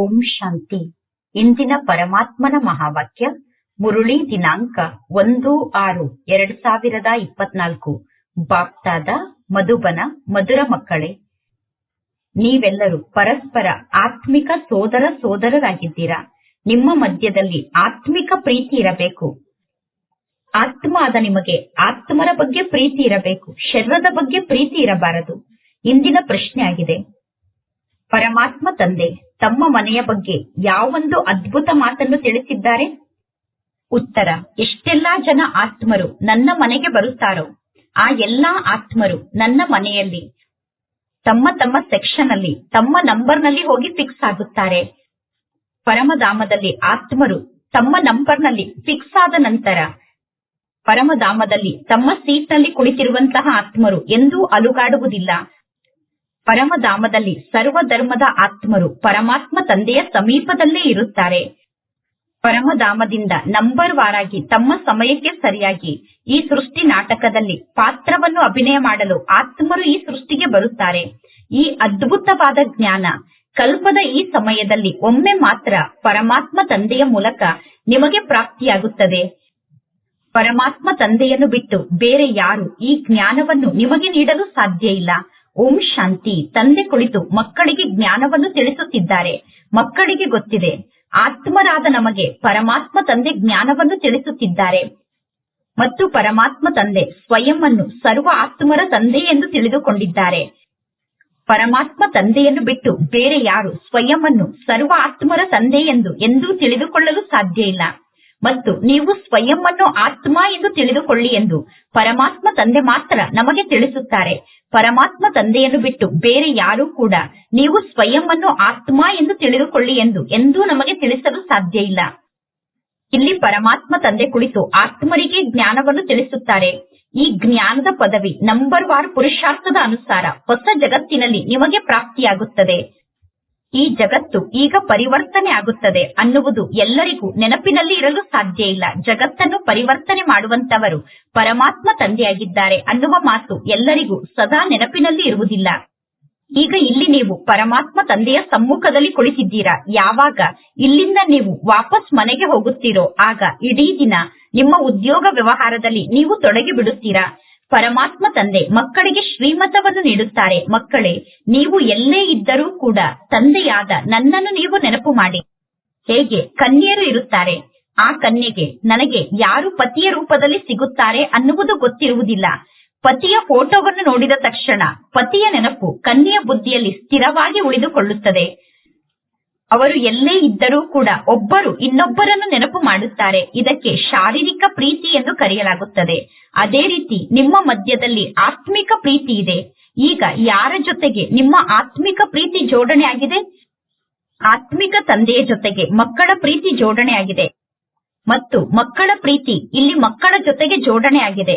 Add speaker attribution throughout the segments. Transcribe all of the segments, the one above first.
Speaker 1: ಓಂ ಶಾಂತಿ. ಇಂದಿನ ಪರಮಾತ್ಮನ ಮಹಾವಾಕ್ಯ, ಮುರುಳಿ ದಿನಾಂಕ ಒಂದು ಆರು ಎರಡ್ ಸಾವಿರದ ಇಪ್ಪತ್ನಾಲ್ಕು. ಬಾಪ್ತಾದ, ಮಧುಬನ, ಮಧುರ ಮಕ್ಕಳೇ, ನೀವೆಲ್ಲರೂ ಪರಸ್ಪರ ಆತ್ಮಿಕ ಸೋದರ ಸೋದರರಾಗಿದ್ದೀರಾ? ನಿಮ್ಮ ಮಧ್ಯದಲ್ಲಿ ಆತ್ಮಿಕ ಪ್ರೀತಿ ಇರಬೇಕು. ಆತ್ಮ ಆದ ನಿಮಗೆ ಆತ್ಮರ ಬಗ್ಗೆ ಪ್ರೀತಿ ಇರಬೇಕು. ಶರೀರದ ಬಗ್ಗೆ ಪ್ರೀತಿ ಇರಬಾರದು. ಇಂದಿನ ಪ್ರಶ್ನೆ ಆಗಿದೆ. ಪರಮಾತ್ಮ ತಂದೆ ತಮ್ಮ ಮನೆಯ ಬಗ್ಗೆ ಯಾವೊಂದು ಅದ್ಭುತ ಮಾತನ್ನು ತಿಳಿಸಿದ್ದಾರೆ? ಉತ್ತರ, ಎಷ್ಟೆಲ್ಲಾ ಜನ ಆತ್ಮರು ನನ್ನ ಮನೆಗೆ ಬರುತ್ತಾರೋ, ಆ ಎಲ್ಲಾ ಆತ್ಮರು ನನ್ನ ಮನೆಯಲ್ಲಿ, ತಮ್ಮ ತಮ್ಮ ಸೆಕ್ಷನ್ ಅಲ್ಲಿ ತಮ್ಮ ನಂಬರ್ನಲ್ಲಿ ಹೋಗಿ ಫಿಕ್ಸ್ ಆಗುತ್ತಾರೆ. ಪರಮಧಾಮದಲ್ಲಿ ಆತ್ಮರು ತಮ್ಮ ನಂಬರ್ನಲ್ಲಿ ಫಿಕ್ಸ್ ಆದ ನಂತರ, ಪರಮಧಾಮದಲ್ಲಿ ತಮ್ಮ ಸೀಟ್ನಲ್ಲಿ ಕುಳಿತಿರುವಂತಹ ಆತ್ಮರು ಎಂದೂ ಅಲುಗಾಡುವುದಿಲ್ಲ. ಪರಮಧಾಮದಲ್ಲಿ ಸರ್ವ ಧರ್ಮದ ಆತ್ಮರು ಪರಮಾತ್ಮ ತಂದೆಯ ಸಮೀಪದಲ್ಲೇ ಇರುತ್ತಾರೆ. ಪರಮಧಾಮದಿಂದ ನಂಬರ್ ವಾರಾಗಿ ತಮ್ಮ ಸಮಯಕ್ಕೆ ಸರಿಯಾಗಿ ಈ ಸೃಷ್ಟಿ ನಾಟಕದಲ್ಲಿ ಪಾತ್ರವನ್ನು ಅಭಿನಯ ಮಾಡಲು ಆತ್ಮರು ಈ ಸೃಷ್ಟಿಗೆ ಬರುತ್ತಾರೆ. ಈ ಅದ್ಭುತವಾದ ಜ್ಞಾನ ಕಲ್ಪದ ಈ ಸಮಯದಲ್ಲಿ ಒಮ್ಮೆ ಮಾತ್ರ ಪರಮಾತ್ಮ ತಂದೆಯ ಮೂಲಕ ನಿಮಗೆ ಪ್ರಾಪ್ತಿಯಾಗುತ್ತದೆ. ಪರಮಾತ್ಮ ತಂದೆಯನ್ನು ಬಿಟ್ಟು ಬೇರೆ ಯಾರು ಈ ಜ್ಞಾನವನ್ನು ನಿಮಗೆ ನೀಡಲು ಸಾಧ್ಯ ಇಲ್ಲ. ಓಂ ಶಾಂತಿ. ತಂದೆ ಕುಳಿತು ಮಕ್ಕಳಿಗೆ ಜ್ಞಾನವನ್ನು ತಿಳಿಸುತ್ತಿದ್ದಾರೆ. ಮಕ್ಕಳಿಗೆ ಗೊತ್ತಿದೆ. ಆತ್ಮರಾದ ನಮಗೆ ಪರಮಾತ್ಮ ತಂದೆ ಜ್ಞಾನವನ್ನು ತಿಳಿಸುತ್ತಿದ್ದಾರೆ. ಮತ್ತು ಪರಮಾತ್ಮ ತಂದೆ ಸ್ವಯಂ ಅನ್ನು ಸರ್ವ ಆತ್ಮರ ತಂದೆ ಎಂದು ತಿಳಿದುಕೊಂಡಿದ್ದಾರೆ. ಪರಮಾತ್ಮ ತಂದೆಯನ್ನು ಬಿಟ್ಟು ಬೇರೆ ಯಾರು ಸ್ವಯಂ ಅನ್ನು ಸರ್ವ ಆತ್ಮರ ತಂದೆ ಎಂದು ಎಂದೂ ತಿಳಿದುಕೊಳ್ಳಲು ಸಾಧ್ಯ ಇಲ್ಲ. ಮತ್ತು ನೀವು ಸ್ವಯಂ ಅನ್ನು ಆತ್ಮ ಎಂದು ತಿಳಿದುಕೊಳ್ಳಿ ಎಂದು ಪರಮಾತ್ಮ ತಂದೆ ಮಾತ್ರ ನಮಗೆ ತಿಳಿಸುತ್ತಾರೆ. ಪರಮಾತ್ಮ ತಂದೆಯನ್ನು ಬಿಟ್ಟು ಬೇರೆ ಯಾರೂ ಕೂಡ ನೀವು ಸ್ವಯಂ ಅನ್ನು ಆತ್ಮ ಎಂದು ತಿಳಿದುಕೊಳ್ಳಿ ಎಂದು ಎಂದೂ ನಮಗೆ ತಿಳಿಸಲು ಸಾಧ್ಯ ಇಲ್ಲ. ಇಲ್ಲಿ ಪರಮಾತ್ಮ ತಂದೆ ಕುಳಿತು ಆತ್ಮರಿಗೆ ಜ್ಞಾನವನ್ನು ತಿಳಿಸುತ್ತಾರೆ. ಈ ಜ್ಞಾನದ ಪದವಿ ನಂಬರ್ ವಾರ್ ಪುರುಷಾರ್ಥದ ಅನುಸಾರ ಹೊಸ ಜಗತ್ತಿನಲ್ಲಿ ನಿಮಗೆ ಪ್ರಾಪ್ತಿಯಾಗುತ್ತದೆ. ಈ ಜಗತ್ತು ಈಗ ಪರಿವರ್ತನೆ ಆಗುತ್ತದೆ ಅನ್ನುವುದು ಎಲ್ಲರಿಗೂ ನೆನಪಿನಲ್ಲಿ ಇರಲು ಸಾಧ್ಯ ಇಲ್ಲ. ಜಗತ್ತನ್ನು ಪರಿವರ್ತನೆ ಮಾಡುವಂತವರು ಪರಮಾತ್ಮ ತಂದೆಯಾಗಿದ್ದಾರೆ ಅನ್ನುವ ಮಾತು ಎಲ್ಲರಿಗೂ ಸದಾ ನೆನಪಿನಲ್ಲಿ ಇರುವುದಿಲ್ಲ. ಈಗ ಇಲ್ಲಿ ನೀವು ಪರಮಾತ್ಮ ತಂದೆಯ ಸಮ್ಮುಖದಲ್ಲಿ ಕುಳಿತಿದ್ದೀರಾ? ಯಾವಾಗ? ಇಲ್ಲಿಂದ ನೀವು ವಾಪಸ್ ಮನೆಗೆ ಹೋಗುತ್ತೀರೋ? ಆಗ ಇಡೀ ದಿನ ನಿಮ್ಮ ಉದ್ಯೋಗ ವ್ಯವಹಾರದಲ್ಲಿ ನೀವು ತೊಡಗಿ ಬಿಡುತ್ತೀರಾ ಪರಮಾತ್ಮ ತಂದೆ, ಮಕ್ಕಳಿಗೆ ಶ್ರೀಮತವನ್ನು ನೀಡುತ್ತಾರೆ. ಮಕ್ಕಳೇ, ನೀವು ಎಲ್ಲೇ ಇದ್ದರೂ ಕೂಡ ತಂದೆಯಾದ ನನ್ನನ್ನು ನೀವು ನೆನಪು ಮಾಡಿ. ಹೇಗೆ? ಕನ್ಯರು ಇರುತ್ತಾರೆ. ಆ ಕನ್ಯೆಗೆ ನನಗೆ ಯಾರು ಪತಿಯ ರೂಪದಲ್ಲಿ ಸಿಗುತ್ತಾರೆ ಅನ್ನುವುದು ಗೊತ್ತಿರುವುದಿಲ್ಲ. ಪತಿಯ ಫೋಟೋವನ್ನು ನೋಡಿದ ತಕ್ಷಣ ಪತಿಯ ನೆನಪು ಕನ್ಯೆಯ ಬುದ್ಧಿಯಲ್ಲಿ ಸ್ಥಿರವಾಗಿ ಉಳಿದುಕೊಳ್ಳುತ್ತದೆ. ಅವರು ಎಲ್ಲೇ ಇದ್ದರೂ ಕೂಡ ಒಬ್ಬರು ಇನ್ನೊಬ್ಬರನ್ನು ನೆನಪು ಮಾಡುತ್ತಾರೆ. ಇದಕ್ಕೆ ಶಾರೀರಿಕ ಪ್ರೀತಿ ಎಂದು ಕರೆಯಲಾಗುತ್ತದೆ. ಅದೇ ರೀತಿ ನಿಮ್ಮ ಮಧ್ಯದಲ್ಲಿ ಆತ್ಮಿಕ ಪ್ರೀತಿ ಇದೆ. ಈಗ ಯಾರ ಜೊತೆಗೆ ನಿಮ್ಮ ಆತ್ಮಿಕ ಪ್ರೀತಿ ಜೋಡಣೆ ಆಗಿದೆ? ಆತ್ಮಿಕ ತಂದೆಯ ಜೊತೆಗೆ ಮಕ್ಕಳ ಪ್ರೀತಿ ಜೋಡಣೆ ಆಗಿದೆ. ಮತ್ತು ಮಕ್ಕಳ ಪ್ರೀತಿ ಇಲ್ಲಿ ಮಕ್ಕಳ ಜೊತೆಗೆ ಜೋಡಣೆ ಆಗಿದೆ.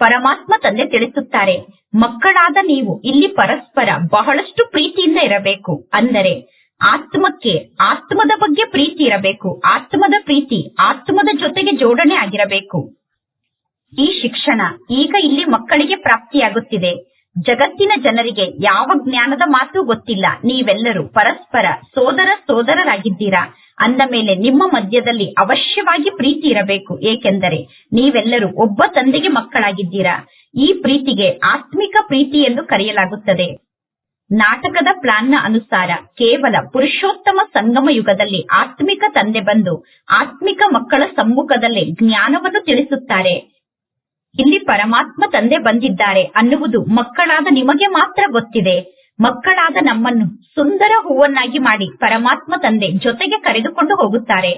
Speaker 1: ಪರಮಾತ್ಮ ತಂದೆ ತಿಳಿಸುತ್ತಾರೆ, ಮಕ್ಕಳಾದ ನೀವು ಇಲ್ಲಿ ಪರಸ್ಪರ ಬಹಳಷ್ಟು ಪ್ರೀತಿಯಿಂದ ಇರಬೇಕು. ಅಂದರೆ ಆತ್ಮಕ್ಕೆ, ಆತ್ಮದ ಬಗ್ಗೆ ಪ್ರೀತಿ ಇರಬೇಕು. ಆತ್ಮದ ಪ್ರೀತಿ, ಆತ್ಮದ ಜೊತೆಗೆ ಜೋಡಣೆ ಆಗಿರಬೇಕು. ಈ ಶಿಕ್ಷಣ ಈಗ ಇಲ್ಲಿ ಮಕ್ಕಳಿಗೆ ಪ್ರಾಪ್ತಿಯಾಗುತ್ತಿದೆ. ಜಗತ್ತಿನ ಜನರಿಗೆ ಯಾವ ಜ್ಞಾನದ ಮಾತು ಗೊತ್ತಿಲ್ಲ. ನೀವೆಲ್ಲರೂ ಪರಸ್ಪರ ಸೋದರ ಸೋದರರಾಗಿದ್ದೀರಾ? ಅಂದ ಮೇಲೆ ನಿಮ್ಮ ಮಧ್ಯದಲ್ಲಿ ಅವಶ್ಯವಾಗಿ ಪ್ರೀತಿ ಇರಬೇಕು. ಏಕೆಂದರೆ ನೀವೆಲ್ಲರೂ ಒಬ್ಬ ತಂದೆಗೆ ಮಕ್ಕಳಾಗಿದ್ದೀರಾ? ಈ ಪ್ರೀತಿಗೆ ಆತ್ಮಿಕ ಪ್ರೀತಿ ಎಂದು ಕರೆಯಲಾಗುತ್ತದೆ. ನಾಟಕದ ಪ್ಲಾನ್ನ ಅನುಸಾರ ಕೇವಲ ಪುರುಷೋತ್ತಮ ಸಂಗಮ ಯುಗದಲ್ಲಿ ಆತ್ಮಿಕ ತಂದೆ ಬಂದು ಆತ್ಮಿಕ ಮಕ್ಕಳ ಸಮ್ಮುಖದಲ್ಲಿ ಜ್ಞಾನವನ್ನು ತಿಳಿಸುತ್ತಾರೆ. ಇಲ್ಲಿ ಪರಮಾತ್ಮ ತಂದೆ ಬಂದಿದ್ದಾರೆ ಅನ್ನುವುದು ಮಕ್ಕಳಾದ ನಿಮಗೆ ಮಾತ್ರ ಗೊತ್ತಿದೆ. ಮಕ್ಕಳಾದ ನಮ್ಮನ್ನು ಸುಂದರ ಹೂವನ್ನಾಗಿ ಮಾಡಿ ಪರಮಾತ್ಮ ತಂದೆ ಜೊತೆಗೆ ಕರೆದುಕೊಂಡು ಹೋಗುತ್ತಾರೆ.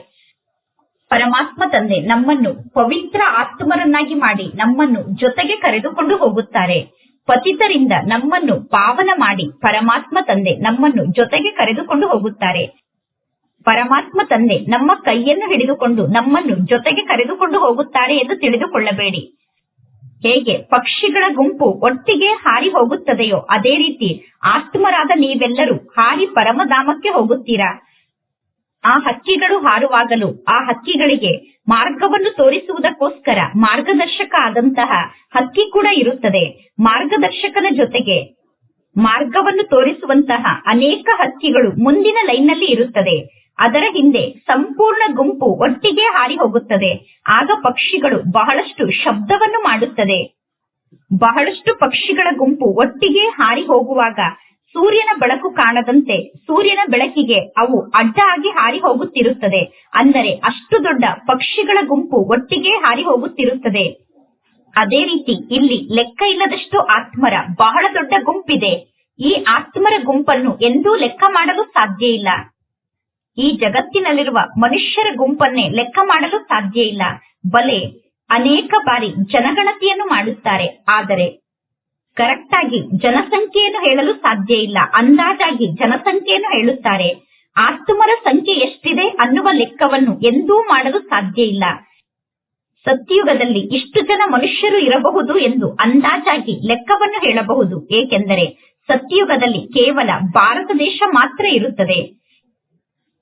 Speaker 1: ಪರಮಾತ್ಮ ತಂದೆ ನಮ್ಮನ್ನು ಪವಿತ್ರ ಆತ್ಮರನ್ನಾಗಿ ಮಾಡಿ ನಮ್ಮನ್ನು ಜೊತೆಗೆ ಕರೆದುಕೊಂಡು ಹೋಗುತ್ತಾರೆ. ಪತಿತರಿಂದ ನಮ್ಮನ್ನು ಪಾವನ ಮಾಡಿ ಪರಮಾತ್ಮ ತಂದೆ ನಮ್ಮನ್ನು ಜೊತೆಗೆ ಕರೆದುಕೊಂಡು ಹೋಗುತ್ತಾರೆ. ಪರಮಾತ್ಮ ತಂದೆ ನಮ್ಮ ಕೈಯನ್ನು ಹಿಡಿದುಕೊಂಡು ನಮ್ಮನ್ನು ಜೊತೆಗೆ ಕರೆದುಕೊಂಡು ಹೋಗುತ್ತಾರೆ ಎಂದು ತಿಳಿದುಕೊಳ್ಳಬೇಡಿ. ಹೇಗೆ ಪಕ್ಷಿಗಳ ಗುಂಪು ಒಟ್ಟಿಗೆ ಹಾರಿ ಹೋಗುತ್ತದೆಯೋ ಅದೇ ರೀತಿ ಆತ್ಮರಾದ ನೀವೆಲ್ಲರೂ ಹಾರಿ ಪರಮಧಾಮಕ್ಕೆ ಹೋಗುತ್ತೀರಾ? ಆ ಹಕ್ಕಿಗಳು ಹಾರುವಾಗಲೂ ಆ ಹಕ್ಕಿಗಳಿಗೆ ಮಾರ್ಗವನ್ನು ತೋರಿಸುವುದಕ್ಕೋಸ್ಕರ ಮಾರ್ಗದರ್ಶಕ ಆದಂತಹ ಹಕ್ಕಿ ಕೂಡ ಇರುತ್ತದೆ. ಮಾರ್ಗದರ್ಶಕನ ಜೊತೆಗೆ ಮಾರ್ಗವನ್ನು ತೋರಿಸುವಂತಹ ಅನೇಕ ಹಕ್ಕಿಗಳು ಮುಂದಿನ ಲೈನ್ನಲ್ಲಿ ಇರುತ್ತದೆ. ಅದರ ಹಿಂದೆ ಸಂಪೂರ್ಣ ಗುಂಪು ಒಟ್ಟಿಗೆ ಹಾರಿ ಹೋಗುತ್ತದೆ ಆಗ ಪಕ್ಷಿಗಳು ಬಹಳಷ್ಟು ಶಬ್ದವನ್ನು ಮಾಡುತ್ತದೆ. ಬಹಳಷ್ಟು ಪಕ್ಷಿಗಳ ಗುಂಪು ಒಟ್ಟಿಗೆ ಹಾರಿ ಹೋಗುವಾಗ ಸೂರ್ಯನ ಬೆಳಕು ಕಾಣದಂತೆ ಸೂರ್ಯನ ಬೆಳಕಿಗೆ ಅವು ಅಡ್ಡ ಆಗಿ ಹಾರಿ ಹೋಗುತ್ತಿರುತ್ತದೆ ಅಂದರೆ ಅಷ್ಟು ದೊಡ್ಡ ಪಕ್ಷಿಗಳ ಗುಂಪು ಒಟ್ಟಿಗೆ ಹಾರಿ ಹೋಗುತ್ತಿರುತ್ತದೆ ಅದೇ ರೀತಿ ಇಲ್ಲಿ ಲೆಕ್ಕ ಇಲ್ಲದಷ್ಟು ಆತ್ಮರ ಬಹಳ ದೊಡ್ಡ ಗುಂಪಿದೆ. ಈ ಆತ್ಮರ ಗುಂಪನ್ನು ಎಂದೂ ಲೆಕ್ಕ ಮಾಡಲು ಸಾಧ್ಯ ಇಲ್ಲ. ಈ ಜಗತ್ತಿನಲ್ಲಿರುವ ಮನುಷ್ಯರ ಗುಂಪನ್ನೇ ಲೆಕ್ಕ ಮಾಡಲು ಸಾಧ್ಯ ಇಲ್ಲ. ಬಲೆ ಅನೇಕ ಬಾರಿ ಜನಗಣತಿಯನ್ನು ಮಾಡುತ್ತಾರೆ. ಆದರೆ ಕರೆಕ್ಟ್ ಆಗಿ ಜನಸಂಖ್ಯೆಯನ್ನು ಹೇಳಲು ಸಾಧ್ಯ ಇಲ್ಲ. ಅಂದಾಜಾಗಿ ಜನಸಂಖ್ಯೆಯನ್ನು ಹೇಳುತ್ತಾರೆ. ಆಸ್ತುಮರ ಸಂಖ್ಯೆ ಎಷ್ಟಿದೆ ಅನ್ನುವ ಲೆಕ್ಕವನ್ನು ಎಂದೂ ಮಾಡಲು ಸಾಧ್ಯ ಇಲ್ಲ. ಸತ್ಯುಗದಲ್ಲಿ ಇಷ್ಟು ಜನ ಮನುಷ್ಯರು ಇರಬಹುದು ಎಂದು ಅಂದಾಜಾಗಿ ಲೆಕ್ಕವನ್ನು ಹೇಳಬಹುದು. ಏಕೆಂದರೆ ಸತ್ಯುಗದಲ್ಲಿ ಕೇವಲ ಭಾರತ ದೇಶ ಮಾತ್ರ ಇರುತ್ತದೆ.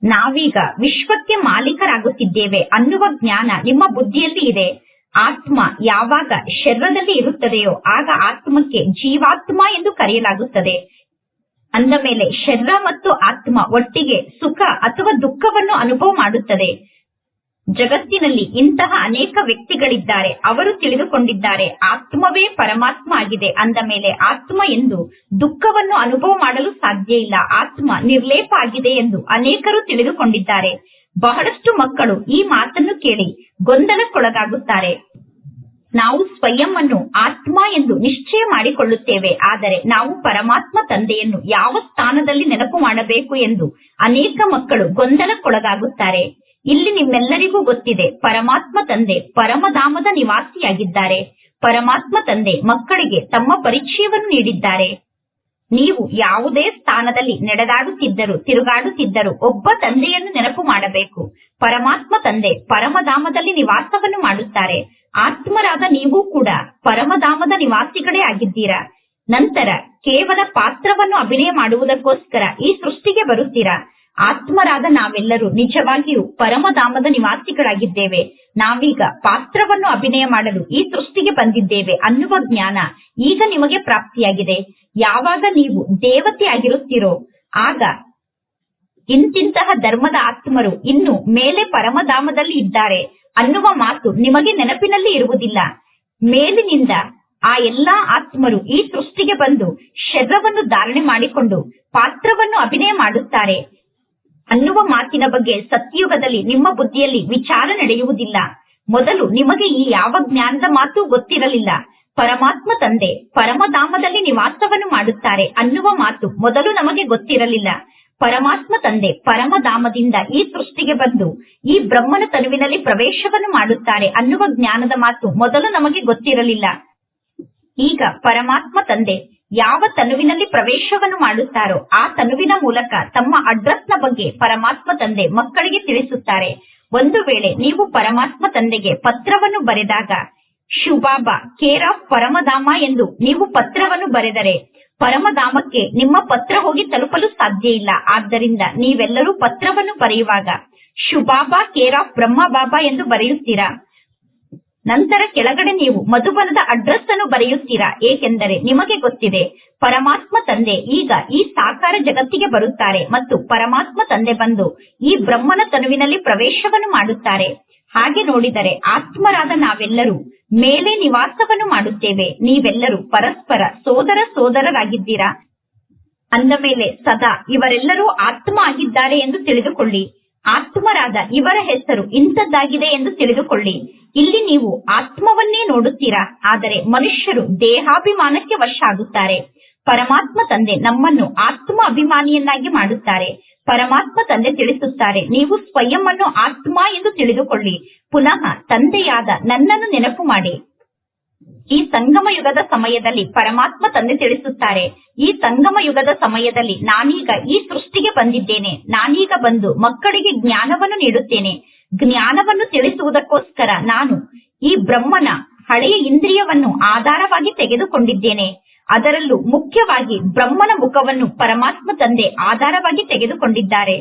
Speaker 1: ನಾವೀಗ ವಿಶ್ವಕ್ಕೆ ಮಾಲೀಕರಾಗುತ್ತಿದ್ದೇವೆ ಅನ್ನುವ ಜ್ಞಾನ ನಿಮ್ಮ ಬುದ್ಧಿಯಲ್ಲಿ ಇದೆ. ಆತ್ಮ ಯಾವಾಗ ಶರೀರದಲ್ಲಿ ಇರುತ್ತದೆಯೋ ಆಗ ಆತ್ಮಕ್ಕೆ ಜೀವಾತ್ಮ ಎಂದು ಕರೆಯಲಾಗುತ್ತದೆ. ಅಂದ ಮೇಲೆ ಶರೀರ ಮತ್ತು ಆತ್ಮ ಒಟ್ಟಿಗೆ ಸುಖ ಅಥವಾ ದುಃಖವನ್ನು ಅನುಭವ ಮಾಡುತ್ತದೆ. ಜಗತ್ತಿನಲ್ಲಿ ಇಂತಹ ಅನೇಕ ವ್ಯಕ್ತಿಗಳಿದ್ದಾರೆ. ಅವರು ತಿಳಿದುಕೊಂಡಿದ್ದಾರೆ, ಆತ್ಮವೇ ಪರಮಾತ್ಮ ಆಗಿದೆ. ಅಂದ ಮೇಲೆ ಆತ್ಮ ಎಂದು ದುಃಖವನ್ನು ಅನುಭವ ಮಾಡಲು ಸಾಧ್ಯ ಇಲ್ಲ. ಆತ್ಮ ನಿರ್ಲೇಪ ಆಗಿದೆ ಎಂದು ಅನೇಕರು ತಿಳಿದುಕೊಂಡಿದ್ದಾರೆ. ಬಹಳಷ್ಟು ಮಕ್ಕಳು ಈ ಮಾತನ್ನು ಕೇಳಿ ಗೊಂದಲಕ್ಕೊಳಗಾಗುತ್ತಾರೆ. ನಾವು ಸ್ವಯಂ ಅನ್ನು ಆತ್ಮ ಎಂದು ನಿಶ್ಚಯ ಮಾಡಿಕೊಳ್ಳುತ್ತೇವೆ, ಆದರೆ ನಾವು ಪರಮಾತ್ಮ ತಂದೆಯನ್ನು ಯಾವ ಸ್ಥಾನದಲ್ಲಿ ನೆನಪು ಮಾಡಬೇಕು ಎಂದು ಅನೇಕ ಮಕ್ಕಳು ಗೊಂದಲಕ್ಕೊಳಗಾಗುತ್ತಾರೆ. ಇಲ್ಲಿ ನಿಮ್ಮೆಲ್ಲರಿಗೂ ಗೊತ್ತಿದೆ, ಪರಮಾತ್ಮ ತಂದೆ ಪರಮಧಾಮದ ನಿವಾಸಿಯಾಗಿದ್ದಾರೆ. ಪರಮಾತ್ಮ ತಂದೆ ಮಕ್ಕಳಿಗೆ ತಮ್ಮ ಪರಿಚಯವನ್ನು ನೀಡಿದ್ದಾರೆ. ನೀವು ಯಾವುದೇ ಸ್ಥಾನದಲ್ಲಿ ನಡೆದಾಡುತ್ತಿದ್ದರೂ, ತಿರುಗಾಡುತ್ತಿದ್ದರೂ ಒಬ್ಬ ತಂದೆಯನ್ನು ನೆನಪು ಮಾಡಬೇಕು. ಪರಮಾತ್ಮ ತಂದೆ ಪರಮಧಾಮದಲ್ಲಿ ನಿವಾಸವನ್ನು ಮಾಡುತ್ತಾರೆ. ಆತ್ಮರಾದ ನೀವು ಕೂಡ ಪರಮಧಾಮದ ನಿವಾಸಿಗಳೇ ಆಗಿದ್ದೀರಾ? ನಂತರ ಕೇವಲ ಪಾತ್ರವನ್ನು ಅಭಿನಯ ಮಾಡುವುದಕ್ಕೋಸ್ಕರ ಈ ಸೃಷ್ಟಿಗೆ ಬರುತ್ತೀರಾ? ಆತ್ಮರಾದ ನಾವೆಲ್ಲರೂ ನಿಜವಾಗಿಯೂ ಪರಮಧಾಮದ ನಿವಾಸಿಗಳಾಗಿದ್ದೇವೆ. ನಾವೀಗ ಪಾತ್ರವನ್ನು ಅಭಿನಯ ಮಾಡಲು ಈ ಸೃಷ್ಟಿಗೆ ಬಂದಿದ್ದೇವೆ ಅನ್ನುವ ಜ್ಞಾನ ಈಗ ನಿಮಗೆ ಪ್ರಾಪ್ತಿಯಾಗಿದೆ. ಯಾವಾಗ ನೀವು ದೇವತೆ ಆಗಿರುತ್ತೀರೋ, ಆಗ ಇಂತಿಂತಹ ಧರ್ಮದ ಆತ್ಮರು ಇನ್ನು ಮೇಲೆ ಪರಮಧಾಮದಲ್ಲಿ ಇದ್ದಾರೆ ಅನ್ನುವ ಮಾತು ನಿಮಗೆ ನೆನಪಿನಲ್ಲಿ ಇರುವುದಿಲ್ಲ. ಮೇಲಿನಿಂದ ಆ ಎಲ್ಲಾ ಆತ್ಮರು ಈ ಸೃಷ್ಟಿಗೆ ಬಂದು ಶರವನ್ನು ಧಾರಣೆ ಮಾಡಿಕೊಂಡು ಪಾತ್ರವನ್ನು ಅಭಿನಯ ಮಾಡುತ್ತಾರೆ. ಅನ್ನುವ ಮಾತಿನ ಬಗ್ಗೆ ಸತ್ಯಯುಗದಲ್ಲಿ ನಿಮ್ಮ ಬುದ್ಧಿಯಲ್ಲಿ ವಿಚಾರ ನಡೆಯುವುದಿಲ್ಲ. ಮೊದಲು ನಿಮಗೆ ಈ ಯಾವ ಜ್ಞಾನದ ಮಾತು ಗೊತ್ತಿರಲಿಲ್ಲ. ಪರಮಾತ್ಮ ತಂದೆ, ಪರಮಧಾಮದಲ್ಲಿ ನಿವಾಸವನ್ನು ಮಾಡುತ್ತಾರೆ ಅನ್ನುವ ಮಾತು ಮೊದಲು ನಮಗೆ ಗೊತ್ತಿರಲಿಲ್ಲ. ಪರಮಾತ್ಮ ತಂದೆ, ಪರಮಧಾಮದಿಂದ ಈ ಸೃಷ್ಟಿಗೆ ಬಂದು, ಈ ಬ್ರಹ್ಮನ ತನುವಿನಲ್ಲಿ ಪ್ರವೇಶವನ್ನು ಮಾಡುತ್ತಾರೆ ಅನ್ನುವ ಜ್ಞಾನದ ಮಾತು ಮೊದಲು ನಮಗೆ ಗೊತ್ತಿರಲಿಲ್ಲ. ಈಗ ಪರಮಾತ್ಮ ತಂದೆ ಯಾವ ತನುವಿನಲ್ಲಿ ಪ್ರವೇಶವನ್ನು ಮಾಡುತ್ತಾರೋ ಆ ತನುವಿನ ಮೂಲಕ ತಮ್ಮ ಅಡ್ರೆಸ್ನ ಬಗ್ಗೆ ಪರಮಾತ್ಮ ತಂದೆ ಮಕ್ಕಳಿಗೆ ತಿಳಿಸುತ್ತಾರೆ. ಒಂದು ವೇಳೆ ನೀವು ಪರಮಾತ್ಮ ತಂದೆಗೆ ಪತ್ರವನ್ನು ಬರೆದಾಗ ಶುಭಾಬ ಕೇರ್ ಆಫ್ ಪರಮಧಾಮ ಎಂದು ನೀವು ಪತ್ರವನ್ನು ಬರೆದರೆ, ಪರಮಧಾಮಕ್ಕೆ ನಿಮ್ಮ ಪತ್ರ ಹೋಗಿ ತಲುಪಲು ಸಾಧ್ಯ ಇಲ್ಲ. ಆದ್ದರಿಂದ ನೀವೆಲ್ಲರೂ ಪತ್ರವನ್ನು ಬರೆಯುವಾಗ ಶುಭಾಬಾ ಕೇರ್ ಆಫ್ ಬ್ರಹ್ಮ ಬಾಬಾ ಎಂದು ಬರೆಯುತ್ತೀರಾ? ನಂತರ ಕೆಳಗಡೆ ನೀವು ಮಧುಬನದ ಅಡ್ರೆಸ್ ಅನ್ನು ಬರೆಯುತ್ತೀರಾ? ಏಕೆಂದರೆ ನಿಮಗೆ ಗೊತ್ತಿದೆ, ಪರಮಾತ್ಮ ತಂದೆ ಈಗ ಈ ಸಾಕಾರ ಜಗತ್ತಿಗೆ ಬರುತ್ತಾರೆ ಮತ್ತು ಪರಮಾತ್ಮ ತಂದೆ ಬಂದು ಈ ಬ್ರಹ್ಮನ ತನುವಿನಲ್ಲಿ ಪ್ರವೇಶವನ್ನು ಮಾಡುತ್ತಾರೆ. ಹಾಗೆ ನೋಡಿದರೆ ಆತ್ಮರಾದ ನಾವೆಲ್ಲರೂ ಮೇಲೆ ನಿವಾಸವನ್ನು ಮಾಡುತ್ತೇವೆ. ನೀವೆಲ್ಲರೂ ಪರಸ್ಪರ ಸೋದರ ಸೋದರರಾಗಿದ್ದೀರಾ? ಅಂದ ಮೇಲೆ ಸದಾ ಇವರೆಲ್ಲರೂ ಆತ್ಮ ಆಗಿದ್ದಾರೆ ಎಂದು ತಿಳಿದುಕೊಳ್ಳಿ. ಆತ್ಮರಾದ ಇವರ ಹೆಸರು ಇಂಥದ್ದಾಗಿದೆ ಎಂದು ತಿಳಿದುಕೊಳ್ಳಿ. ಇಲ್ಲಿ ನೀವು ಆತ್ಮವನ್ನೇ ನೋಡುತ್ತೀರಾ? ಆದರೆ ಮನುಷ್ಯರು ದೇಹಾಭಿಮಾನಕ್ಕೆ ವಶ ಆಗುತ್ತಾರೆ ಪರಮಾತ್ಮ ತಂದೆ ನಮ್ಮನ್ನು ಆತ್ಮ ಅಭಿಮಾನಿಯನ್ನಾಗಿ ಮಾಡುತ್ತಾರೆ. ಪರಮಾತ್ಮ ತಂದೆ ತಿಳಿಸುತ್ತಾರೆ, ನೀವು ಸ್ವಯಂ ಅನ್ನು ಆತ್ಮ ಎಂದು ತಿಳಿದುಕೊಳ್ಳಿ. ಪುನಃ ತಂದೆಯಾದ ನನ್ನನ್ನು ನೆನಪು ಮಾಡಿ. ಈ ಸಂಗಮ ಯುಗದ ಸಮಯದಲ್ಲಿ ಪರಮಾತ್ಮ ತಂದೆ ತಿಳಿಸುತ್ತಾರೆ. ಈ ಸಂಗಮ ಯುಗದ ಸಮಯದಲ್ಲಿ ನಾನೀಗ ಈ ಸೃಷ್ಟಿಗೆ ಬಂದಿದ್ದೇನೆ. ನಾನೀಗ ಬಂದು ಮಕ್ಕಳಿಗೆ ಜ್ಞಾನವನ್ನು ನೀಡುತ್ತೇನೆ. ಜ್ಞಾನವನ್ನು ತಿಳಿಸುವುದಕ್ಕೋಸ್ಕರ ನಾನು ಈ ಬ್ರಹ್ಮನ ಹಳೆಯ ಇಂದ್ರಿಯವನ್ನು ಆಧಾರವಾಗಿ ತೆಗೆದುಕೊಂಡಿದ್ದೇನೆ. ಅದರಲ್ಲೂ ಮುಖ್ಯವಾಗಿ ಬ್ರಹ್ಮನ ಮುಖವನ್ನು ಪರಮಾತ್ಮ ತಂದೆ ಆಧಾರವಾಗಿ ತೆಗೆದುಕೊಂಡಿದ್ದಾರೆ.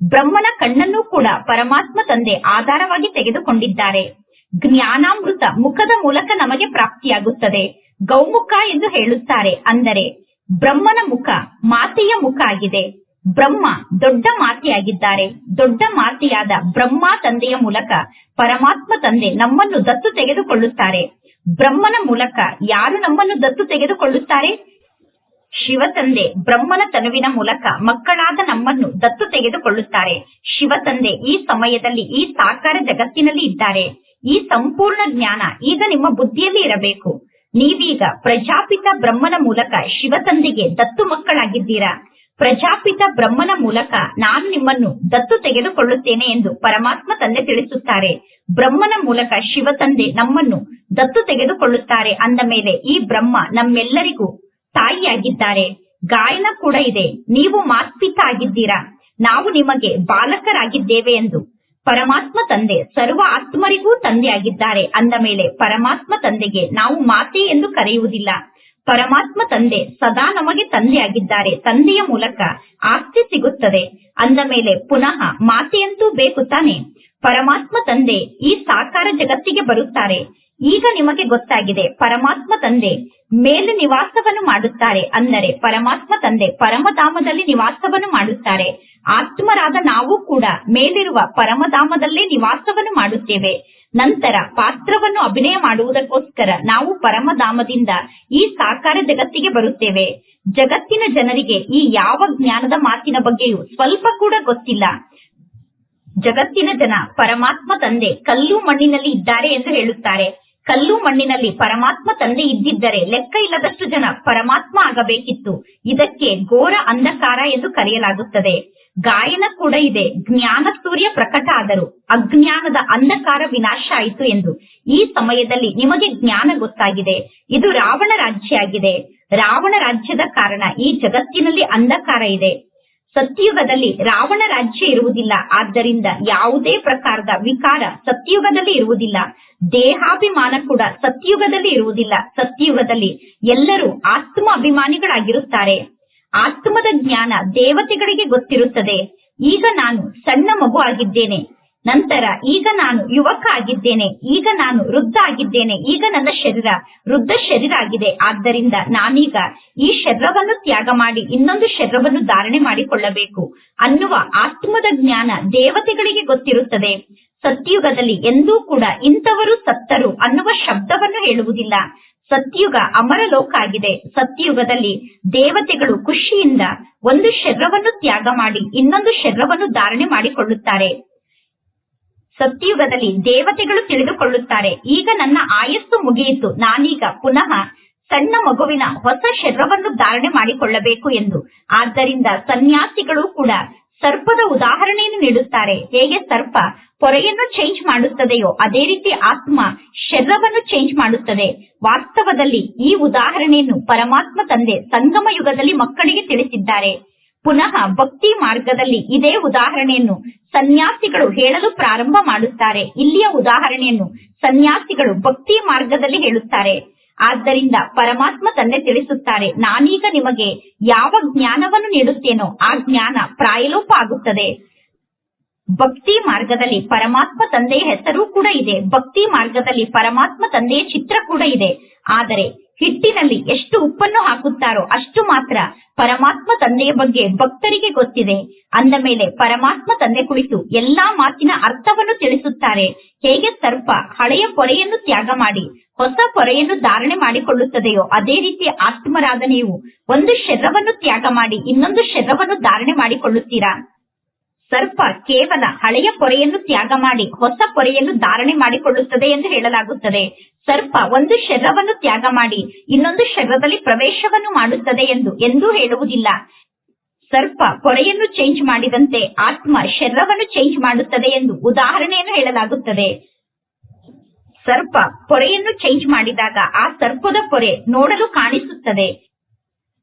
Speaker 1: ಬ್ರಹ್ಮನ ಕಣ್ಣನ್ನು ಕೂಡ ಪರಮಾತ್ಮ ತಂದೆ ಆಧಾರವಾಗಿ ತೆಗೆದುಕೊಂಡಿದ್ದಾರೆ. ಜ್ಞಾನಾಮೃತ ಮುಖದ ಮೂಲಕ ನಮಗೆ ಪ್ರಾಪ್ತಿಯಾಗುತ್ತದೆ. ಗೌಮುಖ ಎಂದು ಹೇಳುತ್ತಾರೆ. ಅಂದರೆ ಬ್ರಹ್ಮನ ಮುಖ ಮಾತೆಯ ಮುಖ ಆಗಿದೆ. ಬ್ರಹ್ಮ ದೊಡ್ಡ ಮಾತೆಯಾಗಿದ್ದಾರೆ. ದೊಡ್ಡ ಮಾತೆಯಾದ ಬ್ರಹ್ಮ ತಂದೆಯ ಮೂಲಕ ಪರಮಾತ್ಮ ತಂದೆ ನಮ್ಮನ್ನು ದತ್ತು ತೆಗೆದುಕೊಳ್ಳುತ್ತಾರೆ. ಬ್ರಹ್ಮನ ಮೂಲಕ ಯಾರು ನಮ್ಮನ್ನು ದತ್ತು ತೆಗೆದುಕೊಳ್ಳುತ್ತಾರೆ? ಶಿವ ತಂದೆ ಬ್ರಹ್ಮನ ತನುವಿನ ಮೂಲಕ ಮಕ್ಕಳಾದ ನಮ್ಮನ್ನು ದತ್ತು ತೆಗೆದುಕೊಳ್ಳುತ್ತಾರೆ. ಶಿವ ತಂದೆ ಈ ಸಮಯದಲ್ಲಿ ಈ ಸಾಕಾರ ಜಗತ್ತಿನಲ್ಲಿ ಇದ್ದಾರೆ. ಈ ಸಂಪೂರ್ಣ ಜ್ಞಾನ ಈಗ ನಿಮ್ಮ ಬುದ್ಧಿಯಲ್ಲಿ ಇರಬೇಕು. ನೀವೀಗ ಪ್ರಜಾಪಿತ ಬ್ರಹ್ಮನ ಮೂಲಕ ಶಿವ ತಂದೆಗೆ ದತ್ತು ಮಕ್ಕಳಾಗಿದ್ದೀರಾ? ಪ್ರಜಾಪಿತ ಬ್ರಹ್ಮನ ಮೂಲಕ ನಾನು ನಿಮ್ಮನ್ನು ದತ್ತು ತೆಗೆದುಕೊಳ್ಳುತ್ತೇನೆ ಎಂದು ಪರಮಾತ್ಮ ತಂದೆ ತಿಳಿಸುತ್ತಾರೆ. ಬ್ರಹ್ಮನ ಮೂಲಕ ಶಿವ ತಂದೆ ನಮ್ಮನ್ನು ದತ್ತು ತೆಗೆದುಕೊಳ್ಳುತ್ತಾರೆ ಅಂದ ಮೇಲೆ ಈ ಬ್ರಹ್ಮ ನಮ್ಮೆಲ್ಲರಿಗೂ ತಾಯಿಯಾಗಿದ್ದಾರೆ. ಗಾಯನ ಕೂಡ ಇದೆ. ನೀವು ಮಾಸ್ಪಿತ ಆಗಿದ್ದೀರಾ? ನಾವು ನಿಮಗೆ ಬಾಲಕರಾಗಿದ್ದೇವೆ ಎಂದು ಪರಮಾತ್ಮ ತಂದೆ, ಸರ್ವ ಆತ್ಮರಿಗೂ ತಂದೆಯಾಗಿದ್ದಾರೆ ಅಂದ ಮೇಲೆ ಪರಮಾತ್ಮ ತಂದೆಗೆ ನಾವು ಮಾತೆ ಎಂದು ಕರೆಯುವುದಿಲ್ಲ. ಪರಮಾತ್ಮ ತಂದೆ ಸದಾ ನಮಗೆ ತಂದೆಯಾಗಿದ್ದಾರೆ, ತಂದೆಯ ಮೂಲಕ ಆಸ್ತಿ ಸಿಗುತ್ತದೆ ಅಂದ ಮೇಲೆ ಪುನಃ ಮಾತೆಯಂತೂ ಬೇಕು ತಾನೆ. ಪರಮಾತ್ಮ ತಂದೆ ಈ ಸಾಕಾರ ಜಗತ್ತಿಗೆ ಬರುತ್ತಾರೆ. ಈಗ ನಿಮಗೆ ಗೊತ್ತಾಗಿದೆ, ಪರಮಾತ್ಮ ತಂದೆ ಮೇಲೆ ನಿವಾಸವನ್ನು ಮಾಡುತ್ತಾರೆ ಅಂದರೆ ಪರಮಾತ್ಮ ತಂದೆ ಪರಮಧಾಮದಲ್ಲಿ ನಿವಾಸವನ್ನು ಮಾಡುತ್ತಾರೆ. ಆತ್ಮರಾದ ನಾವು ಕೂಡ ಮೇಲಿರುವ ಪರಮಧಾಮದಲ್ಲೇ ನಿವಾಸವನ್ನು ಮಾಡುತ್ತೇವೆ. ನಂತರ ಪಾತ್ರವನ್ನು ಅಭಿನಯ ಮಾಡುವುದಕ್ಕೋಸ್ಕರ ನಾವು ಪರಮಧಾಮದಿಂದ ಈ ಸಾಕಾರ ಜಗತ್ತಿಗೆ ಬರುತ್ತೇವೆ. ಜಗತ್ತಿನ ಜನರಿಗೆ ಈ ಯಾವ ಜ್ಞಾನದ ಮಾತಿನ ಬಗ್ಗೆಯೂ ಸ್ವಲ್ಪ ಕೂಡ ಗೊತ್ತಿಲ್ಲ. ಜಗತ್ತಿನ ಜನ ಪರಮಾತ್ಮ ತಂದೆ ಕಲ್ಲು ಮಣ್ಣಿನಲ್ಲಿ ಇದ್ದಾರೆ ಎಂದು ಹೇಳುತ್ತಾರೆ. ಕಲ್ಲು ಮಣ್ಣಿನಲ್ಲಿ ಪರಮಾತ್ಮ ತಂದೆ ಇದ್ದಿದ್ದರೆ ಲೆಕ್ಕ ಇಲ್ಲದಷ್ಟು ಜನ ಪರಮಾತ್ಮ ಆಗಬೇಕಿತ್ತು. ಇದಕ್ಕೆ ಘೋರ ಅಂಧಕಾರ ಎಂದು ಕರೆಯಲಾಗುತ್ತದೆ. ಗಾಯನ ಕೂಡ ಇದೆ. ಜ್ಞಾನ ಸೂರ್ಯ ಪ್ರಕಟ ಆದರು. ಅಜ್ಞಾನದ ಅಂಧಕಾರ ವಿನಾಶ ಆಯಿತು ಎಂದು. ಈ ಸಮಯದಲ್ಲಿ ನಿಮಗೆ ಜ್ಞಾನ ಗೊತ್ತಾಗಿದೆ. ಇದು ರಾವಣ ರಾಜ್ಯ ಆಗಿದೆ ರಾವಣ ರಾಜ್ಯದ ಕಾರಣ ಈ ಜಗತ್ತಿನಲ್ಲಿ ಅಂಧಕಾರ ಇದೆ. ಸತ್ಯಯುಗದಲ್ಲಿ ರಾವಣ ರಾಜ್ಯ ಇರುವುದಿಲ್ಲ. ಆದ್ದರಿಂದ ಯಾವುದೇ ಪ್ರಕಾರದ ವಿಕಾರ ಸತ್ಯುಗದಲ್ಲಿ ಇರುವುದಿಲ್ಲ. ದೇಹಾಭಿಮಾನ ಕೂಡ ಸತ್ಯುಗದಲ್ಲಿ ಇರುವುದಿಲ್ಲ. ಸತ್ಯುಗದಲ್ಲಿ ಎಲ್ಲರೂ ಆತ್ಮ ಅಭಿಮಾನಿಗಳಾಗಿರುತ್ತಾರೆ ಆತ್ಮದ ಜ್ಞಾನ ದೇವತೆಗಳಿಗೆ ಗೊತ್ತಿರುತ್ತದೆ. ಈಗ ನಾನು ಸಣ್ಣ ಮಗು ಆಗಿದ್ದೇನೆ. ನಂತರ ಈಗ ನಾನು ಯುವಕ ಆಗಿದ್ದೇನೆ, ಈಗ ನಾನು ವೃದ್ಧ ಆಗಿದ್ದೇನೆ, ಈಗ ನನ್ನ ಶರೀರ ವೃದ್ಧ ಶರೀರ ಆಗಿದೆ. ಆದ್ದರಿಂದ ನಾನೀಗ ಈ ಶರೀರವನ್ನು ತ್ಯಾಗ ಮಾಡಿ ಇನ್ನೊಂದು ಶರೀರವನ್ನು ಧಾರಣೆ ಮಾಡಿಕೊಳ್ಳಬೇಕು ಅನ್ನುವ ಆತ್ಮದ ಜ್ಞಾನ ದೇವತೆಗಳಿಗೆ ಗೊತ್ತಿರುತ್ತದೆ. ಸತ್ಯುಗದಲ್ಲಿ ಎಂದೂ ಕೂಡ ಇಂಥವರು ಸತ್ತರು ಅನ್ನುವ ಶಬ್ದವನ್ನು ಹೇಳುವುದಿಲ್ಲ. ಸತ್ಯುಗ ಅಮರ ಲೋಕ ಆಗಿದೆ. ಸತ್ಯಯುಗದಲ್ಲಿ ದೇವತೆಗಳು ಖುಷಿಯಿಂದ ಒಂದು ಶರೀರವನ್ನು ತ್ಯಾಗ ಮಾಡಿ ಇನ್ನೊಂದು ಶರೀರವನ್ನು ಧಾರಣೆ ಮಾಡಿಕೊಳ್ಳುತ್ತಾರೆ. ಸತ್ಯಯುಗದಲ್ಲಿ ದೇವತೆಗಳು ತಿಳಿದುಕೊಳ್ಳುತ್ತಾರೆ. ಈಗ ನನ್ನ ಆಯಸ್ಸು ಮುಗಿಯಿತು. ನಾನೀಗ ಪುನಃ ಸಣ್ಣ ಮಗುವಿನ ಹೊಸ ಶರೀರವನ್ನು ಧಾರಣೆ ಮಾಡಿಕೊಳ್ಳಬೇಕು ಎಂದು. ಆದ್ದರಿಂದ ಸನ್ಯಾಸಿಗಳು ಕೂಡ ಸರ್ಪದ ಉದಾಹರಣೆಯನ್ನು ನೀಡುತ್ತಾರೆ. ಹೇಗೆ ಸರ್ಪ ಪೊರೆಯನ್ನು ಚೇಂಜ್ ಮಾಡುತ್ತದೆಯೋ ಅದೇ ರೀತಿ ಆತ್ಮ ಶರೀರವನ್ನು ಚೇಂಜ್ ಮಾಡುತ್ತದೆ. ವಾಸ್ತವದಲ್ಲಿ ಈ ಉದಾಹರಣೆಯನ್ನು ಪರಮಾತ್ಮ ತಂದೆ ಸಂಗಮ ಯುಗದಲ್ಲಿ ಮಕ್ಕಳಿಗೆ ತಿಳಿಸಿದ್ದಾರೆ. ಪುನಃ ಭಕ್ತಿ ಮಾರ್ಗದಲ್ಲಿ ಇದೇ ಉದಾಹರಣೆಯನ್ನು ಸನ್ಯಾಸಿಗಳು ಹೇಳಲು ಪ್ರಾರಂಭ ಮಾಡುತ್ತಾರೆ. ಇಲ್ಲಿಯ ಉದಾಹರಣೆಯನ್ನು ಸನ್ಯಾಸಿಗಳು ಭಕ್ತಿ ಮಾರ್ಗದಲ್ಲಿ ಹೇಳುತ್ತಾರೆ. ಆದ್ದರಿಂದ ಪರಮಾತ್ಮ ತಂದೆ ತಿಳಿಸುತ್ತಾರೆ, ನಾನೀಗ ನಿಮಗೆ ಯಾವ ಜ್ಞಾನವನ್ನು ನೀಡುತ್ತೇನೋ ಆ ಜ್ಞಾನ ಪ್ರಾಯಲೋಪ ಆಗುತ್ತದೆ. ಭಕ್ತಿ ಮಾರ್ಗದಲ್ಲಿ ಪರಮಾತ್ಮ ತಂದೆಯ ಹೆಸರು ಕೂಡ ಇದೆ. ಭಕ್ತಿ ಮಾರ್ಗದಲ್ಲಿ ಪರಮಾತ್ಮ ತಂದೆಯ ಚಿತ್ರ ಕೂಡ ಇದೆ. ಆದರೆ ಹಿಟ್ಟಿನಲ್ಲಿ ಎಷ್ಟು ಉಪ್ಪನ್ನು ಹಾಕುತ್ತಾರೋ ಅಷ್ಟು ಮಾತ್ರ ಪರಮಾತ್ಮ ತಂದೆಯ ಬಗ್ಗೆ ಭಕ್ತರಿಗೆ ಗೊತ್ತಿದೆ. ಅಂದ ಮೇಲೆ ಪರಮಾತ್ಮ ತಂದೆ ಕುಳಿತು ಎಲ್ಲಾ ಮಾತಿನ ಅರ್ಥವನ್ನು ತಿಳಿಸುತ್ತಾರೆ. ಹೇಗೆ ಸರ್ಪ ಹಳೆಯ ಪೊರೆಯನ್ನು ತ್ಯಾಗ ಮಾಡಿ ಹೊಸ ಪೊರೆಯನ್ನು ಧಾರಣೆ ಮಾಡಿಕೊಳ್ಳುತ್ತದೆಯೋ ಅದೇ ರೀತಿ ಆತ್ಮರಾದ ನೀವು ಒಂದು ಶರವನ್ನು ತ್ಯಾಗ ಮಾಡಿ ಇನ್ನೊಂದು ಶರವನ್ನು ಧಾರಣೆ ಮಾಡಿಕೊಳ್ಳುತ್ತೀರಾ? ಸರ್ಪ ಕೇವಲ ಹಳೆಯ ಪೊರೆಯನ್ನು ತ್ಯಾಗ ಮಾಡಿ ಹೊಸ ಪೊರೆಯನ್ನು ಧಾರಣೆ ಮಾಡಿಕೊಳ್ಳುತ್ತದೆ ಎಂದು ಹೇಳಲಾಗುತ್ತದೆ. ಸರ್ಪ ಒಂದು ಶರವನ್ನು ತ್ಯಾಗ ಮಾಡಿ, ಇನ್ನೊಂದು ಶರದಲ್ಲಿ ಪ್ರವೇಶವನ್ನು ಮಾಡುತ್ತದೆ ಎಂದು, ಎಂದೂ ಹೇಳುವುದಿಲ್ಲ. ಸರ್ಪ ಕೊರೆಯನ್ನು ಚೇಂಜ್ ಮಾಡಿದಂತೆ ಆತ್ಮ ಶರೀರವನ್ನು ಚೇಂಜ್ ಮಾಡುತ್ತದೆ ಎಂದು ಉದಾಹರಣೆಯನ್ನು ಹೇಳಲಾಗುತ್ತದೆ. ಸರ್ಪ ಪೊರೆಯನ್ನು ಚೇಂಜ್ ಮಾಡಿದಾಗ ಆ ಸರ್ಪದ ಪೊರೆ ನೋಡಲು ಕಾಣಿಸುತ್ತದೆ.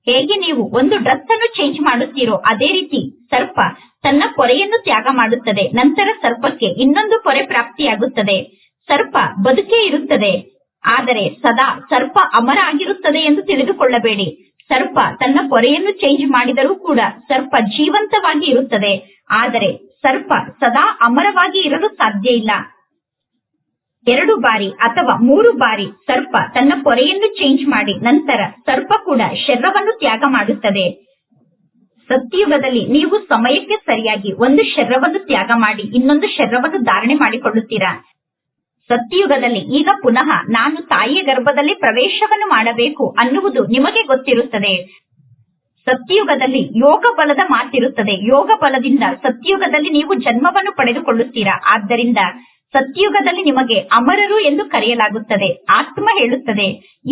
Speaker 1: ಹೇಗೆ ನೀವು ಒಂದು ಡ್ರೆಸ್ ಅನ್ನು ಚೇಂಜ್ ಮಾಡುತ್ತೀರೋ ಅದೇ ರೀತಿ ಸರ್ಪ ತನ್ನ ಪೊರೆಯನ್ನು ತ್ಯಾಗ ಮಾಡುತ್ತದೆ. ನಂತರ ಸರ್ಪಕ್ಕೆ ಇನ್ನೊಂದು ಪೊರೆ ಪ್ರಾಪ್ತಿಯಾಗುತ್ತದೆ. ಸರ್ಪ ಬದುಕೇ ಇರುತ್ತದೆ. ಆದರೆ ಸದಾ ಸರ್ಪ ಅಮರ ಆಗಿರುತ್ತದೆ ಎಂದು ತಿಳಿದುಕೊಳ್ಳಬೇಡಿ. ಸರ್ಪ ತನ್ನ ಪೊರೆಯನ್ನು ಚೇಂಜ್ ಮಾಡಿದರೂ ಕೂಡ ಸರ್ಪ ಜೀವಂತವಾಗಿ ಇರುತ್ತದೆ. ಆದರೆ ಸರ್ಪ ಸದಾ ಅಮರವಾಗಿ ಇರಲು ಸಾಧ್ಯ ಇಲ್ಲ. ಎರಡು ಬಾರಿ ಅಥವಾ ಮೂರು ಬಾರಿ ಸರ್ಪ ತನ್ನ ಪೊರೆಯನ್ನು ಚೇಂಜ್ ಮಾಡಿ ನಂತರ ಸರ್ಪ ಕೂಡ ಶರ್ರವನ್ನು ತ್ಯಾಗ ಮಾಡುತ್ತದೆ. ಸತ್ಯುಗದಲ್ಲಿ ನೀವು ಸಮಯಕ್ಕೆ ಸರಿಯಾಗಿ ಒಂದು ಶರೀರವನ್ನು ತ್ಯಾಗ ಮಾಡಿ ಇನ್ನೊಂದು ಶರ್ರವನ್ನು ಧಾರಣೆ ಮಾಡಿಕೊಳ್ಳುತ್ತೀರಾ? ಸತ್ಯಯುಗದಲ್ಲಿ ಈಗ ಪುನಃ ನಾನು ತಾಯಿಯ ಗರ್ಭದಲ್ಲಿ ಪ್ರವೇಶವನ್ನು ಮಾಡಬೇಕು ಅನ್ನುವುದು ನಿಮಗೆ ಗೊತ್ತಿರುತ್ತದೆ. ಸತ್ಯಯುಗದಲ್ಲಿ ಯೋಗ ಬಲದ ಮಾತಿರುತ್ತದೆ. ಯೋಗ ಬಲದಿಂದ ಸತ್ಯಯುಗದಲ್ಲಿ ನೀವು ಜನ್ಮವನ್ನು ಪಡೆದುಕೊಳ್ಳುತ್ತೀರಾ? ಆದ್ದರಿಂದ ಸತ್ಯಯುಗದಲ್ಲಿ ನಿಮಗೆ ಅಮರರು ಎಂದು ಕರೆಯಲಾಗುತ್ತದೆ. ಆತ್ಮ ಹೇಳುತ್ತದೆ,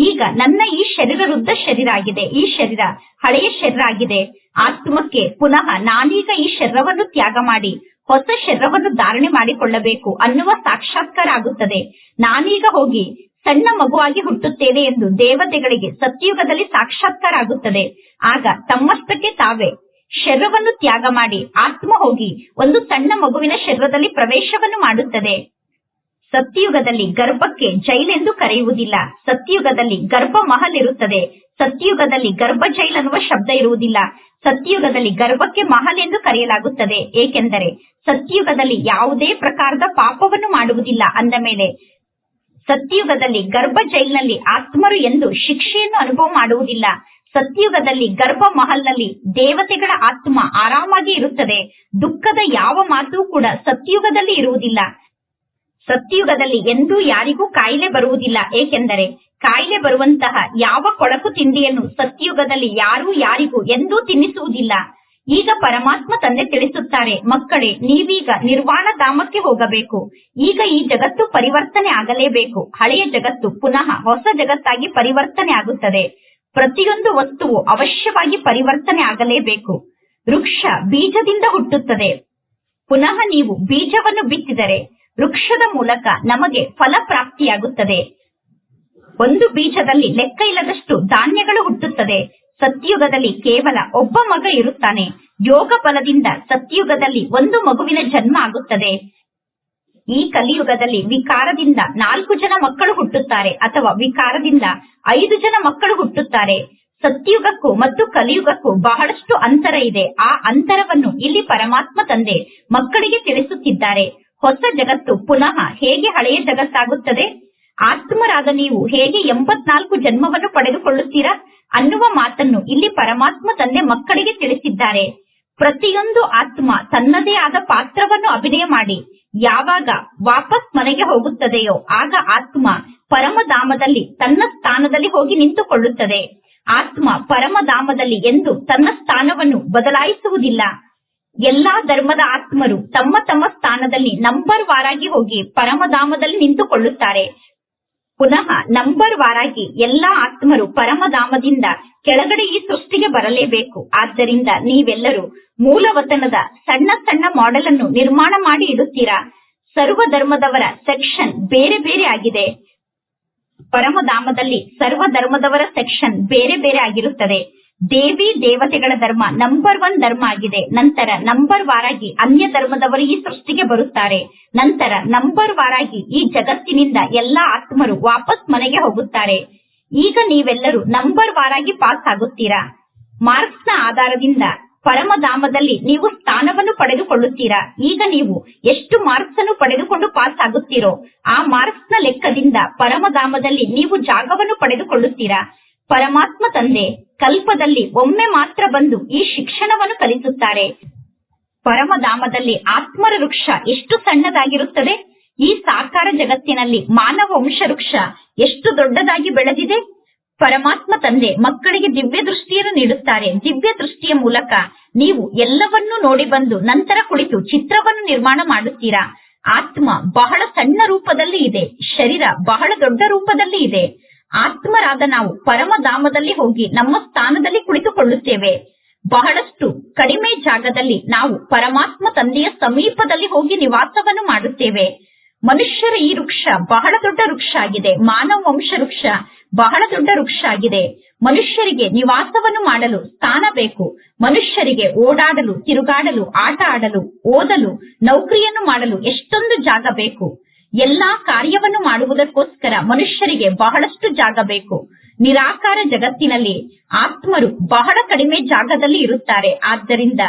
Speaker 1: ಈಗ ನನ್ನ ಈ ಶರೀರ ವೃದ್ಧ ಶರೀರ ಆಗಿದೆ. ಈ ಶರೀರ ಹಳೆಯ ಶರೀರ ಆಗಿದೆ. ಆತ್ಮಕ್ಕೆ ಪುನಃ ನಾನೀಗ ಈ ಶರೀರವನ್ನು ತ್ಯಾಗ ಮಾಡಿ. ಹೊಸ ಶರವನ್ನು ಧಾರಣೆ ಮಾಡಿಕೊಳ್ಳಬೇಕು ಅನ್ನುವ ಸಾಕ್ಷಾತ್ಕಾರ ಆಗುತ್ತದೆ ನಾನೀಗ ಹೋಗಿ ಸಣ್ಣ ಮಗುವಾಗಿ ಹುಟ್ಟುತ್ತೇನೆ ಎಂದು ದೇವತೆಗಳಿಗೆ ಸತ್ಯಯುಗದಲ್ಲಿ ಸಾಕ್ಷಾತ್ಕಾರ ಆಗುತ್ತದೆ ಆಗ ತಮ್ಮಷ್ಟಕ್ಕೆ ತಾವೇ ಶರವನ್ನು ತ್ಯಾಗ ಮಾಡಿ ಆತ್ಮ ಹೋಗಿ ಒಂದು ಸಣ್ಣ ಮಗುವಿನ ಶರೀರದಲ್ಲಿ ಪ್ರವೇಶವನ್ನು ಮಾಡುತ್ತದೆ. ಸತ್ಯಯುಗದಲ್ಲಿ ಗರ್ಭಕ್ಕೆ ಜೈಲೆಂದು ಕರೆಯುವುದಿಲ್ಲ. ಸತ್ಯಯುಗದಲ್ಲಿ ಗರ್ಭ ಮಹಲ್ ಇರುತ್ತದೆ ಸತ್ಯಯುಗದಲ್ಲಿ ಗರ್ಭ ಜೈಲ್ ಅನ್ನುವ ಶಬ್ದ ಇರುವುದಿಲ್ಲ. ಸತ್ಯಯುಗದಲ್ಲಿ ಗರ್ಭಕ್ಕೆ ಮಹಲ್ ಎಂದು ಕರೆಯಲಾಗುತ್ತದೆ. ಏಕೆಂದರೆ ಸತ್ಯಯುಗದಲ್ಲಿ ಯಾವುದೇ ಪ್ರಕಾರದ ಪಾಪವನ್ನು ಮಾಡುವುದಿಲ್ಲ ಅಂದ ಮೇಲೆ ಸತ್ಯಯುಗದಲ್ಲಿ ಗರ್ಭ ಜೈಲ್ನಲ್ಲಿ ಆತ್ಮರು ಎಂದು ಶಿಕ್ಷೆಯನ್ನು ಅನುಭವ ಮಾಡುವುದಿಲ್ಲ. ಸತ್ಯಯುಗದಲ್ಲಿ ಗರ್ಭ ಮಹಲ್ನಲ್ಲಿ ದೇವತೆಗಳ ಆತ್ಮ ಆರಾಮಾಗಿ ಇರುತ್ತದೆ. ದುಃಖದ ಯಾವ ಮಾತು ಕೂಡ ಸತ್ಯಯುಗದಲ್ಲಿ ಇರುವುದಿಲ್ಲ. ಸತ್ಯಯುಗದಲ್ಲಿ ಎಂದೂ ಯಾರಿಗೂ ಕಾಯಿಲೆ ಬರುವುದಿಲ್ಲ. ಏಕೆಂದರೆ ಕಾಯಿಲೆ ಬರುವಂತಹ ಯಾವ ಕೊಳಕು ತಿಂಡಿಯನ್ನು ಸತ್ಯಯುಗದಲ್ಲಿ ಯಾರೂ ಯಾರಿಗೂ ಎಂದೂ ತಿನ್ನಿಸುವುದಿಲ್ಲ. ಈಗ ಪರಮಾತ್ಮ ತಂದೆ ತಿಳಿಸುತ್ತಾರೆ, ಮಕ್ಕಳೇ, ನೀವೀಗ ನಿರ್ವಾಣ ಧಾಮಕ್ಕೆ ಹೋಗಬೇಕು. ಈಗ ಈ ಜಗತ್ತು ಪರಿವರ್ತನೆ ಆಗಲೇಬೇಕು. ಹಳೆಯ ಜಗತ್ತು ಪುನಃ ಹೊಸ ಜಗತ್ತಾಗಿ ಪರಿವರ್ತನೆ ಆಗುತ್ತದೆ. ಪ್ರತಿಯೊಂದು ವಸ್ತುವು ಅವಶ್ಯವಾಗಿ ಪರಿವರ್ತನೆ ಆಗಲೇಬೇಕು. ವೃಕ್ಷ ಬೀಜದಿಂದ ಹುಟ್ಟುತ್ತದೆ. ಪುನಃ ನೀವು ಬೀಜವನ್ನು ಬಿತ್ತಿದರೆ ವೃಕ್ಷದ ಮೂಲಕ ನಮಗೆ ಫಲ ಪ್ರಾಪ್ತಿಯಾಗುತ್ತದೆ ಒಂದು ಬೀಜದಲ್ಲಿ ಲೆಕ್ಕ ಇಲ್ಲದಷ್ಟು ಧಾನ್ಯಗಳು ಹುಟ್ಟುತ್ತದೆ. ಸತ್ಯುಗದಲ್ಲಿ ಕೇವಲ ಒಬ್ಬ ಮಗ ಇರುತ್ತಾನೆ. ಯೋಗ ಬಲದಿಂದ ಸತ್ಯುಗದಲ್ಲಿ ಒಂದು ಮಗುವಿನ ಜನ್ಮ ಆಗುತ್ತದೆ. ಈ ಕಲಿಯುಗದಲ್ಲಿ ವಿಕಾರದಿಂದ ನಾಲ್ಕು ಜನ ಮಕ್ಕಳು ಹುಟ್ಟುತ್ತಾರೆ ಅಥವಾ ವಿಕಾರದಿಂದ ಐದು ಜನ ಮಕ್ಕಳು ಹುಟ್ಟುತ್ತಾರೆ. ಸತ್ಯುಗಕ್ಕೂ ಮತ್ತು ಕಲಿಯುಗಕ್ಕೂ ಬಹಳಷ್ಟು ಅಂತರ ಇದೆ. ಆ ಅಂತರವನ್ನು ಇಲ್ಲಿ ಪರಮಾತ್ಮ ತಂದೆ ಮಕ್ಕಳಿಗೆ ತಿಳಿಸುತ್ತಿದ್ದಾರೆ. ಹೊಸ ಜಗತ್ತು ಪುನಃ ಹೇಗೆ ಹಳೆಯ ಜಗತ್ತಾಗುತ್ತದೆ? ಆತ್ಮರಾದ ನೀವು ಹೇಗೆ ಎಂಬತ್ನಾಲ್ಕು ಜನ್ಮವನ್ನು ಪಡೆದುಕೊಳ್ಳುತ್ತೀರಾ? ಅನ್ನುವ ಮಾತನ್ನು ಇಲ್ಲಿ ಪರಮಾತ್ಮ ತಂದೆ ಮಕ್ಕಳಿಗೆ ತಿಳಿಸಿದ್ದಾರೆ. ಪ್ರತಿಯೊಂದು ಆತ್ಮ ತನ್ನದೇ ಆದ ಪಾತ್ರವನ್ನು ಅಭಿನಯ ಮಾಡಿ, ಯಾವಾಗ ವಾಪಸ್ ಮನೆಗೆ ಹೋಗುತ್ತದೆಯೋ ಆಗ ಆತ್ಮ ಪರಮಧಾಮದಲ್ಲಿ ತನ್ನ ಸ್ಥಾನದಲ್ಲಿ ಹೋಗಿ ನಿಂತುಕೊಳ್ಳುತ್ತದೆ. ಆತ್ಮ ಪರಮಧಾಮದಲ್ಲಿ ಎಂದು ತನ್ನ ಸ್ಥಾನವನ್ನು ಬದಲಾಯಿಸುವುದಿಲ್ಲ. ಎಲ್ಲಾ ಧರ್ಮದ ಆತ್ಮರು ತಮ್ಮ ತಮ್ಮ ಸ್ಥಾನದಲ್ಲಿ ನಂಬರ್ ವಾರಾಗಿ ಹೋಗಿ ಪರಮಧಾಮದಲ್ಲಿ ನಿಂತುಕೊಳ್ಳುತ್ತಾರೆ. ಪುನಃ ನಂಬರ್ ವಾರಾಗಿ ಎಲ್ಲಾ ಆತ್ಮರು ಪರಮಧಾಮದಿಂದ ಕೆಳಗಡೆ ಈ ಸೃಷ್ಟಿಗೆ ಬರಲೇಬೇಕು. ಆದ್ದರಿಂದ ನೀವೆಲ್ಲರೂ ಮೂಲವತನದ ಸಣ್ಣ ಸಣ್ಣ ಮಾಡೆಲ್ ಅನ್ನು ನಿರ್ಮಾಣ ಮಾಡಿ ಇಡುತ್ತೀರಾ? ಸರ್ವ ಧರ್ಮದವರ ಸೆಕ್ಷನ್ ಬೇರೆ ಬೇರೆ ಆಗಿದೆ. ಪರಮಧಾಮದಲ್ಲಿ ಸರ್ವ ಧರ್ಮದವರ ಸೆಕ್ಷನ್ ಬೇರೆ ಬೇರೆ ಆಗಿರುತ್ತದೆ. ದೇವಿ ದೇವತೆಗಳ ಧರ್ಮ ನಂಬರ್ ಒನ್ ಧರ್ಮ ಆಗಿದೆ. ನಂತರ ನಂಬರ್ ವಾರಾಗಿ ಅನ್ಯ ಧರ್ಮದವರು ಈ ಸೃಷ್ಟಿಗೆ ಬರುತ್ತಾರೆ. ನಂತರ ನಂಬರ್ ವಾರಾಗಿ ಈ ಜಗತ್ತಿನಿಂದ ಎಲ್ಲಾ ಆತ್ಮರು ವಾಪಸ್ ಮನೆಗೆ ಹೋಗುತ್ತಾರೆ. ಈಗ ನೀವೆಲ್ಲರೂ ನಂಬರ್ ವಾರಾಗಿ ಪಾಸ್ ಆಗುತ್ತೀರಾ? ಮಾರ್ಕ್ಸ್ನ ಆಧಾರದಿಂದ ಪರಮಧಾಮದಲ್ಲಿ ನೀವು ಸ್ಥಾನವನ್ನು ಪಡೆದುಕೊಳ್ಳುತ್ತೀರಾ? ಈಗ ನೀವು ಎಷ್ಟು ಮಾರ್ಕ್ಸ್ ಅನ್ನು ಪಡೆದುಕೊಂಡು ಪಾಸ್ ಆಗುತ್ತೀರೋ, ಆ ಮಾರ್ಕ್ಸ್ನ ಲೆಕ್ಕದಿಂದ ಪರಮಧಾಮದಲ್ಲಿ ನೀವು ಜಾಗವನ್ನು ಪಡೆದುಕೊಳ್ಳುತ್ತೀರಾ? ಪರಮಾತ್ಮ ತಂದೆ ಕಲ್ಪದಲ್ಲಿ ಒಮ್ಮೆ ಮಾತ್ರ ಬಂದು ಈ ಶಿಕ್ಷಣವನ್ನು ಕಲಿಸುತ್ತಾರೆ. ಪರಮಧಾಮದಲ್ಲಿ ಆತ್ಮರ ವೃಕ್ಷ ಎಷ್ಟು ಸಣ್ಣದಾಗಿರುತ್ತದೆ? ಈ ಸಾಕಾರ ಜಗತ್ತಿನಲ್ಲಿ ಮಾನವ ವಂಶ ವೃಕ್ಷ ಎಷ್ಟು ದೊಡ್ಡದಾಗಿ ಬೆಳೆದಿದೆ? ಪರಮಾತ್ಮ ತಂದೆ ಮಕ್ಕಳಿಗೆ ದಿವ್ಯ ದೃಷ್ಟಿಯನ್ನು ನೀಡುತ್ತಾರೆ. ದಿವ್ಯ ದೃಷ್ಟಿಯ ಮೂಲಕ ನೀವು ಎಲ್ಲವನ್ನೂ ನೋಡಿ ಬಂದು ನಂತರ ಕುಳಿತು ಚಿತ್ರವನ್ನು ನಿರ್ಮಾಣ ಮಾಡುತ್ತೀರಾ? ಆತ್ಮ ಬಹಳ ಸಣ್ಣ ರೂಪದಲ್ಲಿ ಇದೆ. ಶರೀರ ಬಹಳ ದೊಡ್ಡ ರೂಪದಲ್ಲಿ ಇದೆ. ಆತ್ಮರಾದ ನಾವು ಪರಮಧಾಮದಲ್ಲಿ ಹೋಗಿ ನಮ್ಮ ಸ್ಥಾನದಲ್ಲಿ ಕುಳಿತುಕೊಳ್ಳುತ್ತೇವೆ. ಬಹಳಷ್ಟು ಕಡಿಮೆ ಜಾಗದಲ್ಲಿ ನಾವು ಪರಮಾತ್ಮ ತಂದೆಯ ಸಮೀಪದಲ್ಲಿ ಹೋಗಿ ನಿವಾಸವನ್ನು ಮಾಡುತ್ತೇವೆ. ಮನುಷ್ಯರ ಈ ವೃಕ್ಷ ಬಹಳ ದೊಡ್ಡ ವೃಕ್ಷ ಆಗಿದೆ. ಮಾನವ ವಂಶ ವೃಕ್ಷ ಬಹಳ ದೊಡ್ಡ ವೃಕ್ಷ ಆಗಿದೆ. ಮನುಷ್ಯರಿಗೆ ನಿವಾಸವನ್ನು ಮಾಡಲು ಸ್ಥಾನ ಬೇಕು. ಮನುಷ್ಯರಿಗೆ ಓಡಾಡಲು, ತಿರುಗಾಡಲು, ಆಟ ಆಡಲು, ಓದಲು, ನೌಕರಿಯನ್ನು ಮಾಡಲು ಎಷ್ಟೊಂದು ಜಾಗ ಬೇಕು. ಎಲ್ಲಾ ಕಾರ್ಯವನ್ನು ಮಾಡುವುದಕ್ಕೋಸ್ಕರ ಮನುಷ್ಯರಿಗೆ ಬಹಳಷ್ಟು ಜಾಗ ಬೇಕು. ನಿರಾಕಾರ ಜಗತ್ತಿನಲ್ಲಿ ಆತ್ಮರು ಬಹಳ ಕಡಿಮೆ ಜಾಗದಲ್ಲಿ ಇರುತ್ತಾರೆ. ಆದ್ದರಿಂದ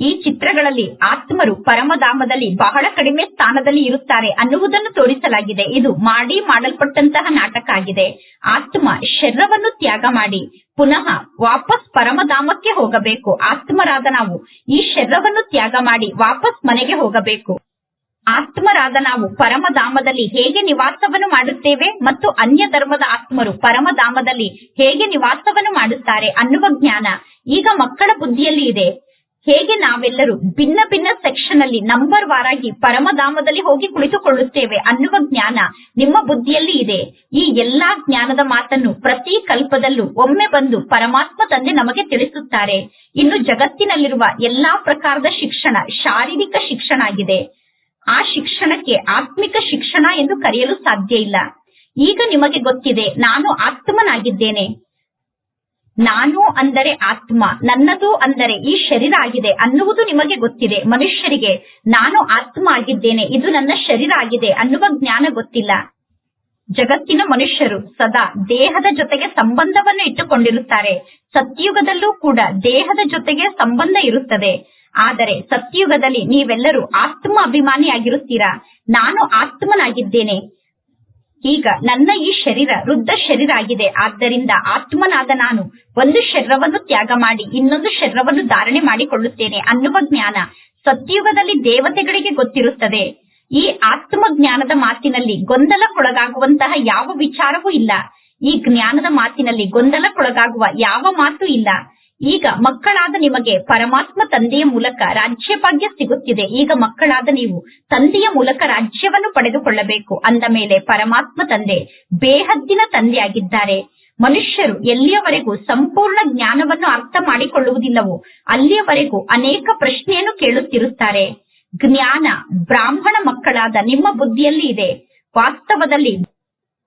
Speaker 1: ಈ ಚಿತ್ರಗಳಲ್ಲಿ ಆತ್ಮರು ಪರಮಧಾಮದಲ್ಲಿ ಬಹಳ ಕಡಿಮೆ ಸ್ಥಾನದಲ್ಲಿ ಇರುತ್ತಾರೆ ಅನ್ನುವುದನ್ನು ತೋರಿಸಲಾಗಿದೆ. ಇದು ಮಾಡಿ ಮಾಡಲ್ಪಟ್ಟಂತಹ ನಾಟಕ ಆಗಿದೆ. ಆತ್ಮ ಶರೀರವನ್ನು ತ್ಯಾಗ ಮಾಡಿ ಪುನಃ ವಾಪಸ್ ಪರಮಧಾಮಕ್ಕೆ ಹೋಗಬೇಕು. ಆತ್ಮರಾದ ನಾವು ಈ ಶರೀರವನ್ನು ತ್ಯಾಗ ಮಾಡಿ ವಾಪಸ್ ಮನೆಗೆ ಹೋಗಬೇಕು. ಆತ್ಮರಾದ ನಾವು ಪರಮಧಾಮದಲ್ಲಿ ಹೇಗೆ ನಿವಾಸವನ್ನು ಮಾಡುತ್ತೇವೆ ಮತ್ತು ಅನ್ಯ ಧರ್ಮದ ಆತ್ಮರು ಪರಮಧಾಮದಲ್ಲಿ ಹೇಗೆ ನಿವಾಸವನ್ನು ಮಾಡುತ್ತಾರೆ ಅನ್ನುವ ಜ್ಞಾನ ಈಗ ಮಕ್ಕಳ ಬುದ್ಧಿಯಲ್ಲಿ ಇದೆ. ಹೇಗೆ ನಾವೆಲ್ಲರೂ ಭಿನ್ನ ಭಿನ್ನ ಸೆಕ್ಷನ್ ಅಲ್ಲಿ ನಂಬರ್ ವಾರಾಗಿ ಪರಮಧಾಮದಲ್ಲಿ ಹೋಗಿ ಕುಳಿತುಕೊಳ್ಳುತ್ತೇವೆ ಅನ್ನುವ ಜ್ಞಾನ ನಿಮ್ಮ ಬುದ್ಧಿಯಲ್ಲಿ ಇದೆ. ಈ ಎಲ್ಲಾ ಜ್ಞಾನದ ಮಾತನ್ನು ಪ್ರತಿ ಕಲ್ಪದಲ್ಲೂ ಒಮ್ಮೆ ಬಂದು ಪರಮಾತ್ಮ ತಂದೆ ನಮಗೆ ತಿಳಿಸುತ್ತಾರೆ. ಇನ್ನು ಜಗತ್ತಿನಲ್ಲಿರುವ ಎಲ್ಲಾ ಪ್ರಕಾರದ ಶಿಕ್ಷಣ, ಶಾರೀರಿಕ ಶಿಕ್ಷಣ ಆಗಿದೆ. ಆ ಶಿಕ್ಷಣಕ್ಕೆ ಆತ್ಮಿಕ ಶಿಕ್ಷಣ ಎಂದು ಕರೆಯಲು ಸಾಧ್ಯ ಇಲ್ಲ. ಈಗ ನಿಮಗೆ ಗೊತ್ತಿದೆ, ನಾನು ಆತ್ಮನಾಗಿದ್ದೇನೆ. ನಾನು ಅಂದರೆ ಆತ್ಮ, ನನ್ನದು ಅಂದರೆ ಈ ಶರೀರ ಆಗಿದೆ ಅನ್ನುವುದು ನಿಮಗೆ ಗೊತ್ತಿದೆ. ಮನುಷ್ಯರಿಗೆ, ನಾನು ಆತ್ಮ ಆಗಿದ್ದೇನೆ, ಇದು ನನ್ನ ಶರೀರ ಆಗಿದೆ ಅನ್ನುವ ಜ್ಞಾನ ಗೊತ್ತಿಲ್ಲ. ಜಗತ್ತಿನ ಮನುಷ್ಯರು ಸದಾ ದೇಹದ ಜೊತೆಗೆ ಸಂಬಂಧವನ್ನು ಇಟ್ಟುಕೊಂಡಿರುತ್ತಾರೆ. ಸತ್ಯುಗದಲ್ಲೂ ಕೂಡ ದೇಹದ ಜೊತೆಗೆ ಸಂಬಂಧ ಇರುತ್ತದೆ. ಆದರೆ ಸತ್ಯಯುಗದಲ್ಲಿ ನೀವೆಲ್ಲರೂ ಆತ್ಮ ಅಭಿಮಾನಿಯಾಗಿರುತ್ತೀರಾ ನಾನು ಆತ್ಮನಾಗಿದ್ದೇನೆ. ಈಗ ನನ್ನ ಈ ಶರೀರ ವೃದ್ಧ ಶರೀರ ಆಗಿದೆ. ಆದ್ದರಿಂದ ಆತ್ಮನಾದ ನಾನು ಒಂದು ಶರೀರವನ್ನು ತ್ಯಾಗ ಮಾಡಿ ಇನ್ನೊಂದು ಶರೀರವನ್ನು ಧಾರಣೆ ಮಾಡಿಕೊಳ್ಳುತ್ತೇನೆ ಅನ್ನುವ ಜ್ಞಾನ ಸತ್ಯಯುಗದಲ್ಲಿ ದೇವತೆಗಳಿಗೆ ಗೊತ್ತಿರುತ್ತದೆ. ಈ ಆತ್ಮ ಜ್ಞಾನದ ಮಾತಿನಲ್ಲಿ ಗೊಂದಲಕ್ಕೊಳಗಾಗುವಂತಹ ಯಾವ ವಿಚಾರವೂ ಇಲ್ಲ. ಈ ಜ್ಞಾನದ ಮಾತಿನಲ್ಲಿ ಗೊಂದಲಕ್ಕೊಳಗಾಗುವ ಯಾವ ಮಾತು ಇಲ್ಲ. ಈಗ ಮಕ್ಕಳಾದ ನಿಮಗೆ ಪರಮಾತ್ಮ ತಂದೆಯ ಮೂಲಕ ರಾಜ್ಯ ಭಾಗ್ಯ ಸಿಗುತ್ತಿದೆ. ಈಗ ಮಕ್ಕಳಾದ ನೀವು ತಂದೆಯ ಮೂಲಕ ರಾಜ್ಯವನ್ನು ಪಡೆದುಕೊಳ್ಳಬೇಕು. ಅಂದ ಮೇಲೆ ಪರಮಾತ್ಮ ತಂದೆ ಬೇಹದ್ದಿನ ತಂದೆಯಾಗಿದ್ದಾರೆ. ಮನುಷ್ಯರು ಎಲ್ಲಿಯವರೆಗೂ ಸಂಪೂರ್ಣ ಜ್ಞಾನವನ್ನು ಅರ್ಥ ಮಾಡಿಕೊಳ್ಳುವುದಿಲ್ಲವೋ ಅಲ್ಲಿಯವರೆಗೂ ಅನೇಕ ಪ್ರಶ್ನೆಯನ್ನು ಕೇಳುತ್ತಿರುತ್ತಾರೆ. ಜ್ಞಾನ ಬ್ರಾಹ್ಮಣ ಮಕ್ಕಳಾದ ನಿಮ್ಮ ಬುದ್ಧಿಯಲ್ಲಿ ಇದೆ. ವಾಸ್ತವದಲ್ಲಿ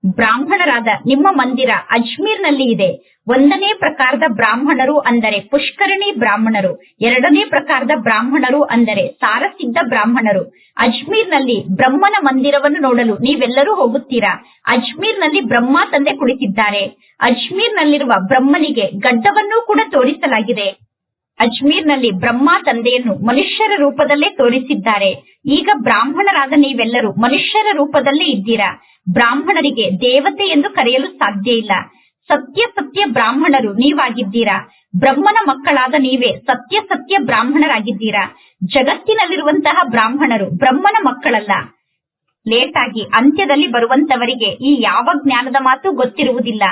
Speaker 1: ಬ್ರಾಹ್ಮಣರಾದ ನಿಮ್ಮ ಮಂದಿರ ಅಜ್ಮೀರ್ನಲ್ಲಿ ಇದೆ. ಒಂದನೇ ಪ್ರಕಾರದ ಬ್ರಾಹ್ಮಣರು ಅಂದರೆ ಪುಷ್ಕರಣಿ ಬ್ರಾಹ್ಮಣರು. ಎರಡನೇ ಪ್ರಕಾರದ ಬ್ರಾಹ್ಮಣರು ಅಂದರೆ ಸಾರಸಿದ್ಧ ಬ್ರಾಹ್ಮಣರು. ಅಜ್ಮೀರ್ನಲ್ಲಿ ಬ್ರಹ್ಮನ ಮಂದಿರವನ್ನು ನೋಡಲು ನೀವೆಲ್ಲರೂ ಹೋಗುತ್ತೀರಾ? ಅಜ್ಮೀರ್ನಲ್ಲಿ ಬ್ರಹ್ಮ ತಂದೆ ಕುಳಿತಿದ್ದಾರೆ. ಅಜ್ಮೀರ್ನಲ್ಲಿರುವ ಬ್ರಹ್ಮನಿಗೆ ಗಡ್ಡವನ್ನೂ ಕೂಡ ತೋರಿಸಲಾಗಿದೆ. ಅಜ್ಮೀರ್ನಲ್ಲಿ ಬ್ರಹ್ಮ ತಂದೆಯನ್ನು ಮನುಷ್ಯರ ರೂಪದಲ್ಲೇ ತೋರಿಸಿದ್ದಾರೆ. ಈಗ ಬ್ರಾಹ್ಮಣರಾದ ನೀವೆಲ್ಲರೂ ಮನುಷ್ಯರ ರೂಪದಲ್ಲೇ ಇದ್ದೀರಾ? ಬ್ರಾಹ್ಮಣರಿಗೆ ದೇವತೆ ಎಂದು ಕರೆಯಲು ಸಾಧ್ಯ ಇಲ್ಲ. ಸತ್ಯ ಸತ್ಯ ಬ್ರಾಹ್ಮಣರು ನೀವಾಗಿದ್ದೀರಾ? ಬ್ರಹ್ಮನ ಮಕ್ಕಳಾದ ನೀವೇ ಸತ್ಯ ಸತ್ಯ ಬ್ರಾಹ್ಮಣರಾಗಿದ್ದೀರಾ? ಜಗತ್ತಿನಲ್ಲಿರುವಂತಹ ಬ್ರಾಹ್ಮಣರು ಬ್ರಹ್ಮನ ಮಕ್ಕಳಲ್ಲ. ಲೇಟಾಗಿ ಅಂತ್ಯದಲ್ಲಿ ಬರುವಂತವರಿಗೆ ಈ ಯಾವ ಜ್ಞಾನದ ಮಾತು ಗೊತ್ತಿರುವುದಿಲ್ಲ.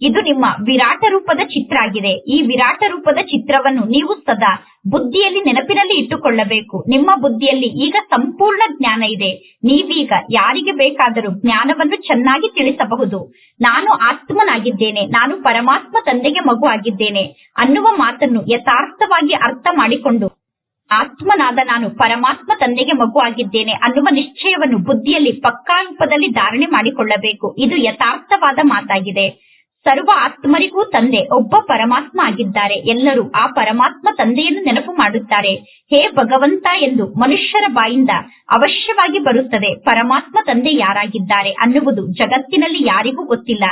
Speaker 1: ಇದು ನಿಮ್ಮ ವಿರಾಟ ರೂಪದ ಚಿತ್ರ ಆಗಿದೆ ಈ ವಿರಾಟ ರೂಪದ ಚಿತ್ರವನ್ನು ನೀವು ಸದಾ ಬುದ್ಧಿಯಲ್ಲಿ ನೆನಪಿನಲ್ಲಿ ಇಟ್ಟುಕೊಳ್ಳಬೇಕು. ನಿಮ್ಮ ಬುದ್ಧಿಯಲ್ಲಿ ಈಗ ಸಂಪೂರ್ಣ ಜ್ಞಾನ ಇದೆ. ನೀವೀಗ ಯಾರಿಗೆ ಬೇಕಾದರೂ ಜ್ಞಾನವನ್ನು ಚೆನ್ನಾಗಿ ತಿಳಿಸಬಹುದು. ನಾನು ಆತ್ಮನಾಗಿದ್ದೇನೆ. ನಾನು ಪರಮಾತ್ಮ ತಂದೆಗೆ ಮಗು ಆಗಿದ್ದೇನೆ ಅನ್ನುವ ಮಾತನ್ನು ಯಥಾರ್ಥವಾಗಿ ಅರ್ಥ ಮಾಡಿಕೊಂಡು ಆತ್ಮನಾದ ನಾನು ಪರಮಾತ್ಮ ತಂದೆಗೆ ಮಗು ಆಗಿದ್ದೇನೆ ಅನ್ನುವ ನಿಶ್ಚಯವನ್ನು ಬುದ್ಧಿಯಲ್ಲಿ ಪಕ್ಕಾ ರೂಪದಲ್ಲಿ ಧಾರಣೆ ಮಾಡಿಕೊಳ್ಳಬೇಕು. ಇದು ಯಥಾರ್ಥವಾದ ಮಾತಾಗಿದೆ. ಸರ್ವ ಆತ್ಮರಿಗೂ ತಂದೆ, ಒಬ್ಬ ಪರಮಾತ್ಮ ಆಗಿದ್ದಾರೆ ಎಲ್ಲರೂ ಆ ಪರಮಾತ್ಮ ತಂದೆಯನ್ನು ನೆನಪು ಮಾಡುತ್ತಾರೆ. ಹೇ ಭಗವಂತ ಎಂದು ಮನುಷ್ಯರ ಬಾಯಿಂದ ಅವಶ್ಯವಾಗಿ ಬರುತ್ತದೆ. ಪರಮಾತ್ಮ ತಂದೆ ಯಾರಾಗಿದ್ದಾರೆ ಅನ್ನುವುದು ಜಗತ್ತಿನಲ್ಲಿ ಯಾರಿಗೂ ಗೊತ್ತಿಲ್ಲ.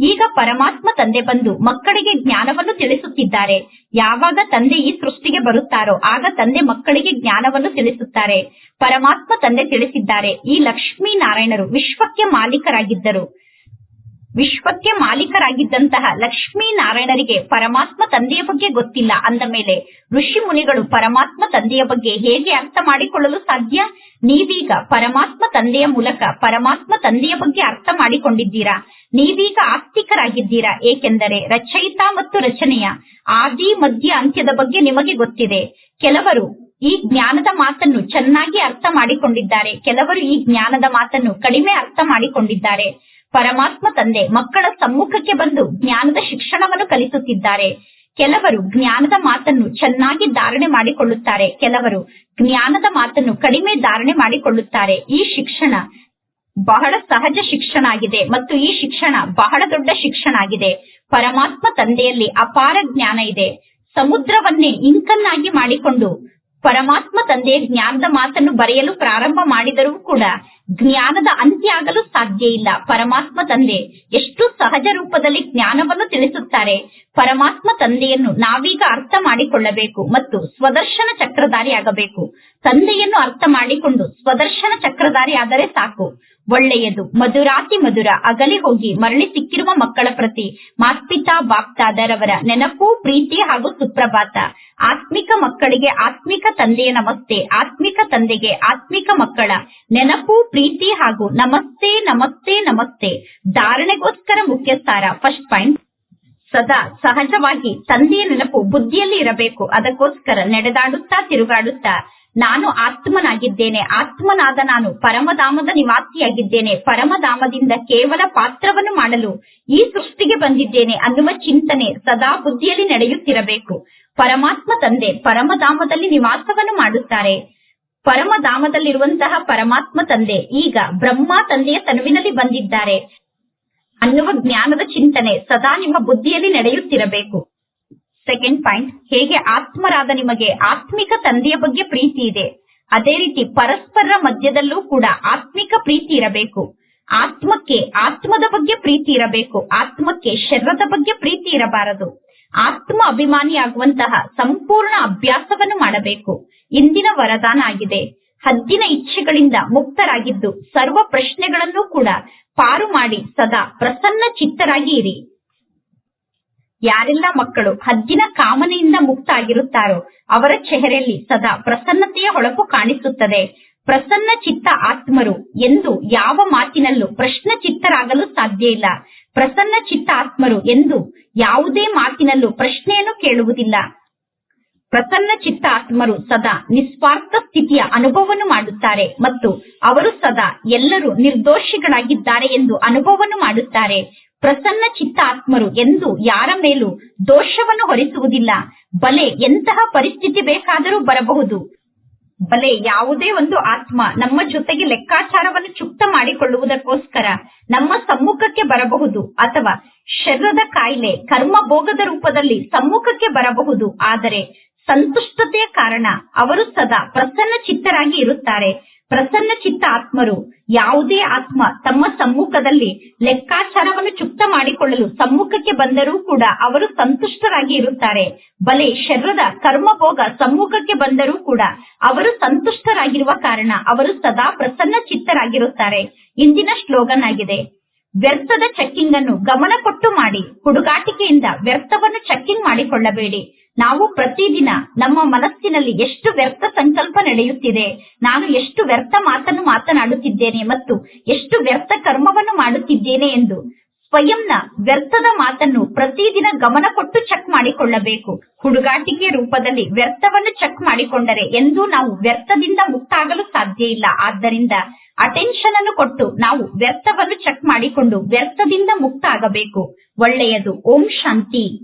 Speaker 1: ಈಗ ಪರಮಾತ್ಮ ತಂದೆ ಬಂದು ಮಕ್ಕಳಿಗೆ ಜ್ಞಾನವನ್ನು ತಿಳಿಸುತ್ತಿದ್ದಾರೆ. ಯಾವಾಗ ತಂದೆ ಈ ಸೃಷ್ಟಿಗೆ ಬರುತ್ತಾರೋ, ಆಗ ತಂದೆ ಮಕ್ಕಳಿಗೆ ಜ್ಞಾನವನ್ನು ತಿಳಿಸುತ್ತಾರೆ. ಪರಮಾತ್ಮ ತಂದೆ ತಿಳಿಸಿದ್ದಾರೆ. ಈ ಲಕ್ಷ್ಮೀ ನಾರಾಯಣರು ವಿಶ್ವಕ್ಕೆ ಮಾಲೀಕರಾಗಿದ್ದರು. ವಿಶ್ವಕ್ಕೆ ಮಾಲೀಕರಾಗಿದ್ದಂತಹ ಲಕ್ಷ್ಮೀ ನಾರಾಯಣರಿಗೆ ಪರಮಾತ್ಮ ತಂದೆಯ ಬಗ್ಗೆ ಗೊತ್ತಿಲ್ಲ ಅಂದ ಮೇಲೆ ಋಷಿ ಮುನಿಗಳು ಪರಮಾತ್ಮ ತಂದೆಯ ಬಗ್ಗೆ ಹೇಗೆ ಅರ್ಥ ಮಾಡಿಕೊಳ್ಳಲು ಸಾಧ್ಯ? ನೀವೀಗ ಪರಮಾತ್ಮ ತಂದೆಯ ಮೂಲಕ ಪರಮಾತ್ಮ ತಂದೆಯ ಬಗ್ಗೆ ಅರ್ಥ ಮಾಡಿಕೊಂಡಿದ್ದೀರಾ? ನೀವೀಗ ಆಸ್ತಿಕರಾಗಿದ್ದೀರಾ? ಏಕೆಂದರೆ ರಚಯಿತ ಮತ್ತು ರಚನೆಯ ಆದಿ, ಮಧ್ಯ ಅಂತ್ಯದ ಬಗ್ಗೆ ನಿಮಗೆ ಗೊತ್ತಿದೆ. ಕೆಲವರು ಈ ಜ್ಞಾನದ ಮಾತನ್ನು ಚೆನ್ನಾಗಿ ಅರ್ಥ ಮಾಡಿಕೊಂಡಿದ್ದಾರೆ. ಕೆಲವರು ಈ ಜ್ಞಾನದ ಮಾತನ್ನು ಕಡಿಮೆ ಅರ್ಥ ಮಾಡಿಕೊಂಡಿದ್ದಾರೆ. ಪರಮಾತ್ಮ ತಂದೆ ಮಕ್ಕಳ ಸಮ್ಮುಖಕ್ಕೆ ಬಂದು ಜ್ಞಾನದ ಶಿಕ್ಷಣವನ್ನು ಕಲಿಸುತ್ತಿದ್ದಾರೆ. ಕೆಲವರು ಜ್ಞಾನದ ಮಾತನ್ನು ಚೆನ್ನಾಗಿ ಧಾರಣೆ ಮಾಡಿಕೊಳ್ಳುತ್ತಾರೆ. ಕೆಲವರು ಜ್ಞಾನದ ಮಾತನ್ನು ಕಡಿಮೆ ಧಾರಣೆ ಮಾಡಿಕೊಳ್ಳುತ್ತಾರೆ. ಈ ಶಿಕ್ಷಣ ಬಹಳ ಸಹಜ ಶಿಕ್ಷಣ ಆಗಿದೆ ಮತ್ತು ಈ ಶಿಕ್ಷಣ ಬಹಳ ದೊಡ್ಡ ಶಿಕ್ಷಣ ಆಗಿದೆ. ಪರಮಾತ್ಮ ತಂದೆಯಲ್ಲಿ ಅಪಾರ ಜ್ಞಾನ ಇದೆ. ಸಮುದ್ರವನ್ನೇ ಇಂಕನ್ನಾಗಿ ಮಾಡಿಕೊಂಡು ಪರಮಾತ್ಮ ತಂದೆ ಜ್ಞಾನದ ಮಾತನ್ನು ಬರೆಯಲು ಪ್ರಾರಂಭ ಮಾಡಿದರೂ ಕೂಡ ಜ್ಞಾನದ ಅಂತ್ಯ ಆಗಲು ಸಾಧ್ಯ ಇಲ್ಲ. ಪರಮಾತ್ಮ ತಂದೆ ಎಷ್ಟು ಸಹಜ ರೂಪದಲ್ಲಿ ಜ್ಞಾನವನ್ನು ತಿಳಿಸುತ್ತಾರೆ. ಪರಮಾತ್ಮ ತಂದೆಯನ್ನು ನಾವೀಗ ಅರ್ಥ ಮಾಡಿಕೊಳ್ಳಬೇಕು ಮತ್ತು ಸ್ವದರ್ಶನ ಚಕ್ರಧಾರಿ ಆಗಬೇಕು ತಂದೆಯನ್ನು ಅರ್ಥ ಮಾಡಿಕೊಂಡು ಸ್ವದರ್ಶನ ಚಕ್ರಧಾರಿ ಆದರೆ ಸಾಕು. ಒಳ್ಳೆಯದು. ಮಧುರಾತಿ ಮಧುರ. ಅಗಲಿ ಹೋಗಿ ಮರಳಿ ಸಿಕ್ಕಿರುವ ಮಕ್ಕಳ ಪ್ರತಿ ಮಾಸ್ಪಿತಾ ಬಾಪ್ತಾದರವರ ನೆನಪು, ಪ್ರೀತಿ ಹಾಗೂ ಸುಪ್ರಭಾತ. ಆತ್ಮಿಕ ಮಕ್ಕಳಿಗೆ ಆತ್ಮಿಕ ತಂದೆಯ ನಮಸ್ತೆ. ಆತ್ಮಿಕ ತಂದೆಗೆ ಆತ್ಮಿಕ ಮಕ್ಕಳ ನೆನಪು ಪ್ರೀತಿ ಹಾಗೂ ನಮಸ್ತೆ ನಮಸ್ತೆ ನಮಸ್ತೆ. ಧಾರಣೆಗೋಸ್ಕರ ಮುಖ್ಯ ಸಾರ ಫಸ್ಟ್ ಪಾಯಿಂಟ್ ಸದಾ ಸಹಜವಾಗಿ ತಂದೆಯ ನೆನಪು ಬುದ್ಧಿಯಲ್ಲಿ ಇರಬೇಕು. ಅದಕ್ಕೋಸ್ಕರ ನಡೆದಾಡುತ್ತಾ, ತಿರುಗಾಡುತ್ತಾ. ನಾನು ಆತ್ಮನಾಗಿದ್ದೇನೆ. ಆತ್ಮನಾದ ನಾನು ಪರಮಧಾಮದ ನಿವಾಸಿಯಾಗಿದ್ದೇನೆ. ಪರಮಧಾಮದಿಂದ ಕೇವಲ ಪಾತ್ರವನ್ನು ಮಾಡಲು ಈ ಸೃಷ್ಟಿಗೆ ಬಂದಿದ್ದೇನೆ ಅನ್ನುವ ಚಿಂತನೆ ಸದಾ ಬುದ್ಧಿಯಲ್ಲಿ ನಡೆಯುತ್ತಿರಬೇಕು. ಪರಮಾತ್ಮ ತಂದೆ ಪರಮಧಾಮದಲ್ಲಿ ನಿವಾಸವನ್ನು ಮಾಡುತ್ತಾರೆ. ಪರಮಧಾಮದಲ್ಲಿರುವಂತಹ ಪರಮಾತ್ಮ ತಂದೆ. ಈಗ ಬ್ರಹ್ಮ ತಂದೆಯ ತನುವಿನಲ್ಲಿ ಬಂದಿದ್ದಾರೆ. ಅನ್ನುವ ಜ್ಞಾನದ ಚಿಂತನೆ ಸದಾ ನಿಮ್ಮ ಬುದ್ಧಿಯಲ್ಲಿ ನಡೆಯುತ್ತಿರಬೇಕು. ಸೆಕೆಂಡ್ ಪಾಯಿಂಟ್ ಹೇಗೆ ಆತ್ಮರಾದ ನಿಮಗೆ ಆತ್ಮಿಕ ತಂದೆಯ ಬಗ್ಗೆ ಪ್ರೀತಿ ಇದೆ. ಅದೇ ರೀತಿ ಪರಸ್ಪರರ ಮಧ್ಯದಲ್ಲೂ ಕೂಡ ಆತ್ಮಿಕ ಪ್ರೀತಿ ಇರಬೇಕು. ಆತ್ಮಕ್ಕೆ ಆತ್ಮದ ಬಗ್ಗೆ ಪ್ರೀತಿ ಇರಬೇಕು. ಆತ್ಮಕ್ಕೆ ಶರೀರದ ಬಗ್ಗೆ ಪ್ರೀತಿ ಇರಬಾರದು. ಆತ್ಮ ಅಭಿಮಾನಿಯಾಗುವಂತಹ ಸಂಪೂರ್ಣ ಅಭ್ಯಾಸವನ್ನು ಮಾಡಬೇಕು. ಇಂದಿನ ವರದಾನ ಆಗಿದೆ. ಹದ್ದಿನ ಇಚ್ಛೆಗಳಿಂದ ಮುಕ್ತರಾಗಿದ್ದು ಸರ್ವ ಪ್ರಶ್ನೆಗಳನ್ನು ಕೂಡ ಪಾರು ಮಾಡಿ ಸದಾ ಪ್ರಸನ್ನ ಚಿತ್ತರಾಗಿ ಇರಿ. ಯಾರೆಲ್ಲ ಮಕ್ಕಳು ಹದ್ದಿನ ಕಾಮನೆಯಿಂದ ಮುಕ್ತ ಆಗಿರುತ್ತಾರೋ ಅವರ ಚೆಹರೆಯಲ್ಲಿ ಸದಾ ಪ್ರಸನ್ನತೆಯ ಹೊಳಪು ಕಾಣಿಸುತ್ತದೆ. ಪ್ರಸನ್ನ ಚಿತ್ತ ಆತ್ಮರು ಎಂದು ಯಾವ ಮಾತಿನಲ್ಲೂ ಪ್ರಶ್ನ ಚಿತ್ತರಾಗಲು ಸಾಧ್ಯ ಇಲ್ಲ. ಪ್ರಸನ್ನ ಚಿತ್ತ ಆತ್ಮರು ಎಂದು ಯಾವುದೇ ಮಾತಿನಲ್ಲೂ ಪ್ರಶ್ನೆಯನ್ನು ಕೇಳುವುದಿಲ್ಲ. ಪ್ರಸನ್ನ ಚಿತ್ತ ಆತ್ಮರು ಸದಾ ನಿಸ್ವಾರ್ಥ ಸ್ಥಿತಿಯ ಅನುಭವವನ್ನು ಮಾಡುತ್ತಾರೆ ಮತ್ತು ಅವರು ಸದಾ ಎಲ್ಲರೂ ನಿರ್ದೋಷಿಗಳಾಗಿದ್ದಾರೆ ಎಂದು ಅನುಭವವನ್ನು ಮಾಡುತ್ತಾರೆ. ಪ್ರಸನ್ನ ಚಿತ್ತ ಆತ್ಮರು ಎಂದು ಯಾರ ಮೇಲೂ ದೋಷವನ್ನು ಹೊರಿಸುವುದಿಲ್ಲ. ಬಲೆ ಎಂತಹ ಪರಿಸ್ಥಿತಿ ಬೇಕಾದರೂ ಬರಬಹುದು. ಬಲೆ ಯಾವುದೇ ಒಂದು ಆತ್ಮ ನಮ್ಮ ಜೊತೆಗೆ ಲೆಕ್ಕಾಚಾರವನ್ನು ಚುಕ್ತ ಮಾಡಿಕೊಳ್ಳುವುದಕ್ಕೋಸ್ಕರ ನಮ್ಮ ಸಮ್ಮುಖಕ್ಕೆ ಬರಬಹುದು ಅಥವಾ ಶರೀರದ ಕಾಯಿಲೆ ಕರ್ಮ ಭೋಗದ ರೂಪದಲ್ಲಿ ಸಮ್ಮುಖಕ್ಕೆ ಬರಬಹುದು. ಆದರೆ ಸಂತುಷ್ಟತೆಯ ಕಾರಣ ಅವರು ಸದಾ ಪ್ರಸನ್ನ ಚಿತ್ತರಾಗಿ ಇರುತ್ತಾರೆ. ಪ್ರಸನ್ನ ಚಿತ್ತ ಆತ್ಮರು ಯಾವುದೇ ಆತ್ಮ ತಮ್ಮ ಸಮ್ಮುಖದಲ್ಲಿ ಲೆಕ್ಕಾಚಾರವನ್ನು ಚುಕ್ತ ಮಾಡಿಕೊಳ್ಳಲು ಸಮ್ಮುಖಕ್ಕೆ ಬಂದರೂ ಕೂಡ ಅವರು ಸಂತುಷ್ಟರಾಗಿ ಇರುತ್ತಾರೆ. ಬಲೆ, ಶರೀರದ ಕರ್ಮಭೋಗ ಸಮ್ಮುಖಕ್ಕೆ ಬಂದರೂ ಕೂಡ ಅವರು ಸಂತುಷ್ಟರಾಗಿರುವ ಕಾರಣ ಅವರು ಸದಾ ಪ್ರಸನ್ನ ಚಿತ್ತರಾಗಿರುತ್ತಾರೆ. ಇಂದಿನ ಸ್ಲೋಗನ್ ಆಗಿದೆ ವ್ಯರ್ಥದ ಚೆಕ್ಕಿಂಗ್ ಅನ್ನು ಗಮನ ಕೊಟ್ಟು ಮಾಡಿ, ಹುಡುಗಾಟಿಕೆಯಿಂದ ವ್ಯರ್ಥವನ್ನು ಚೆಕ್ಕಿಂಗ್ ಮಾಡಿಕೊಳ್ಳಬೇಡಿ. ನಾವು ಪ್ರತಿದಿನ ನಮ್ಮ ಮನಸ್ಸಿನಲ್ಲಿ ಎಷ್ಟು ವ್ಯರ್ಥ ಸಂಕಲ್ಪ ನಡೆಯುತ್ತಿದೆ, ನಾನು ಎಷ್ಟು ವ್ಯರ್ಥ ಮಾತನ್ನು ಮಾತನಾಡುತ್ತಿದ್ದೇನೆ ಮತ್ತು ಎಷ್ಟು ವ್ಯರ್ಥ ಕರ್ಮವನ್ನು ಮಾಡುತ್ತಿದ್ದೇನೆ ಎಂದು ಸ್ವಯಂನ ವ್ಯರ್ಥದ ಮಾತನ್ನು ಪ್ರತಿದಿನ ಗಮನ ಕೊಟ್ಟು ಚೆಕ್ ಮಾಡಿಕೊಳ್ಳಬೇಕು. ಹುಡುಗಾಟಿಕೆ ರೂಪದಲ್ಲಿ ವ್ಯರ್ಥವನ್ನು ಚೆಕ್ ಮಾಡಿಕೊಂಡರೆ ಎಂದೂ ನಾವು ವ್ಯರ್ಥದಿಂದ ಮುಕ್ತಾಗಲು ಸಾಧ್ಯ ಇಲ್ಲ. ಆದ್ದರಿಂದ ಅಟೆನ್ಷನ್ ಅನ್ನು ಕೊಟ್ಟು ನಾವು ವ್ಯರ್ಥವನ್ನು ಚೆಕ್ ಮಾಡಿಕೊಂಡು ವ್ಯರ್ಥದಿಂದ ಮುಕ್ತ ಆಗಬೇಕು ಒಳ್ಳೆಯದು. ಓಂ ಶಾಂತಿ.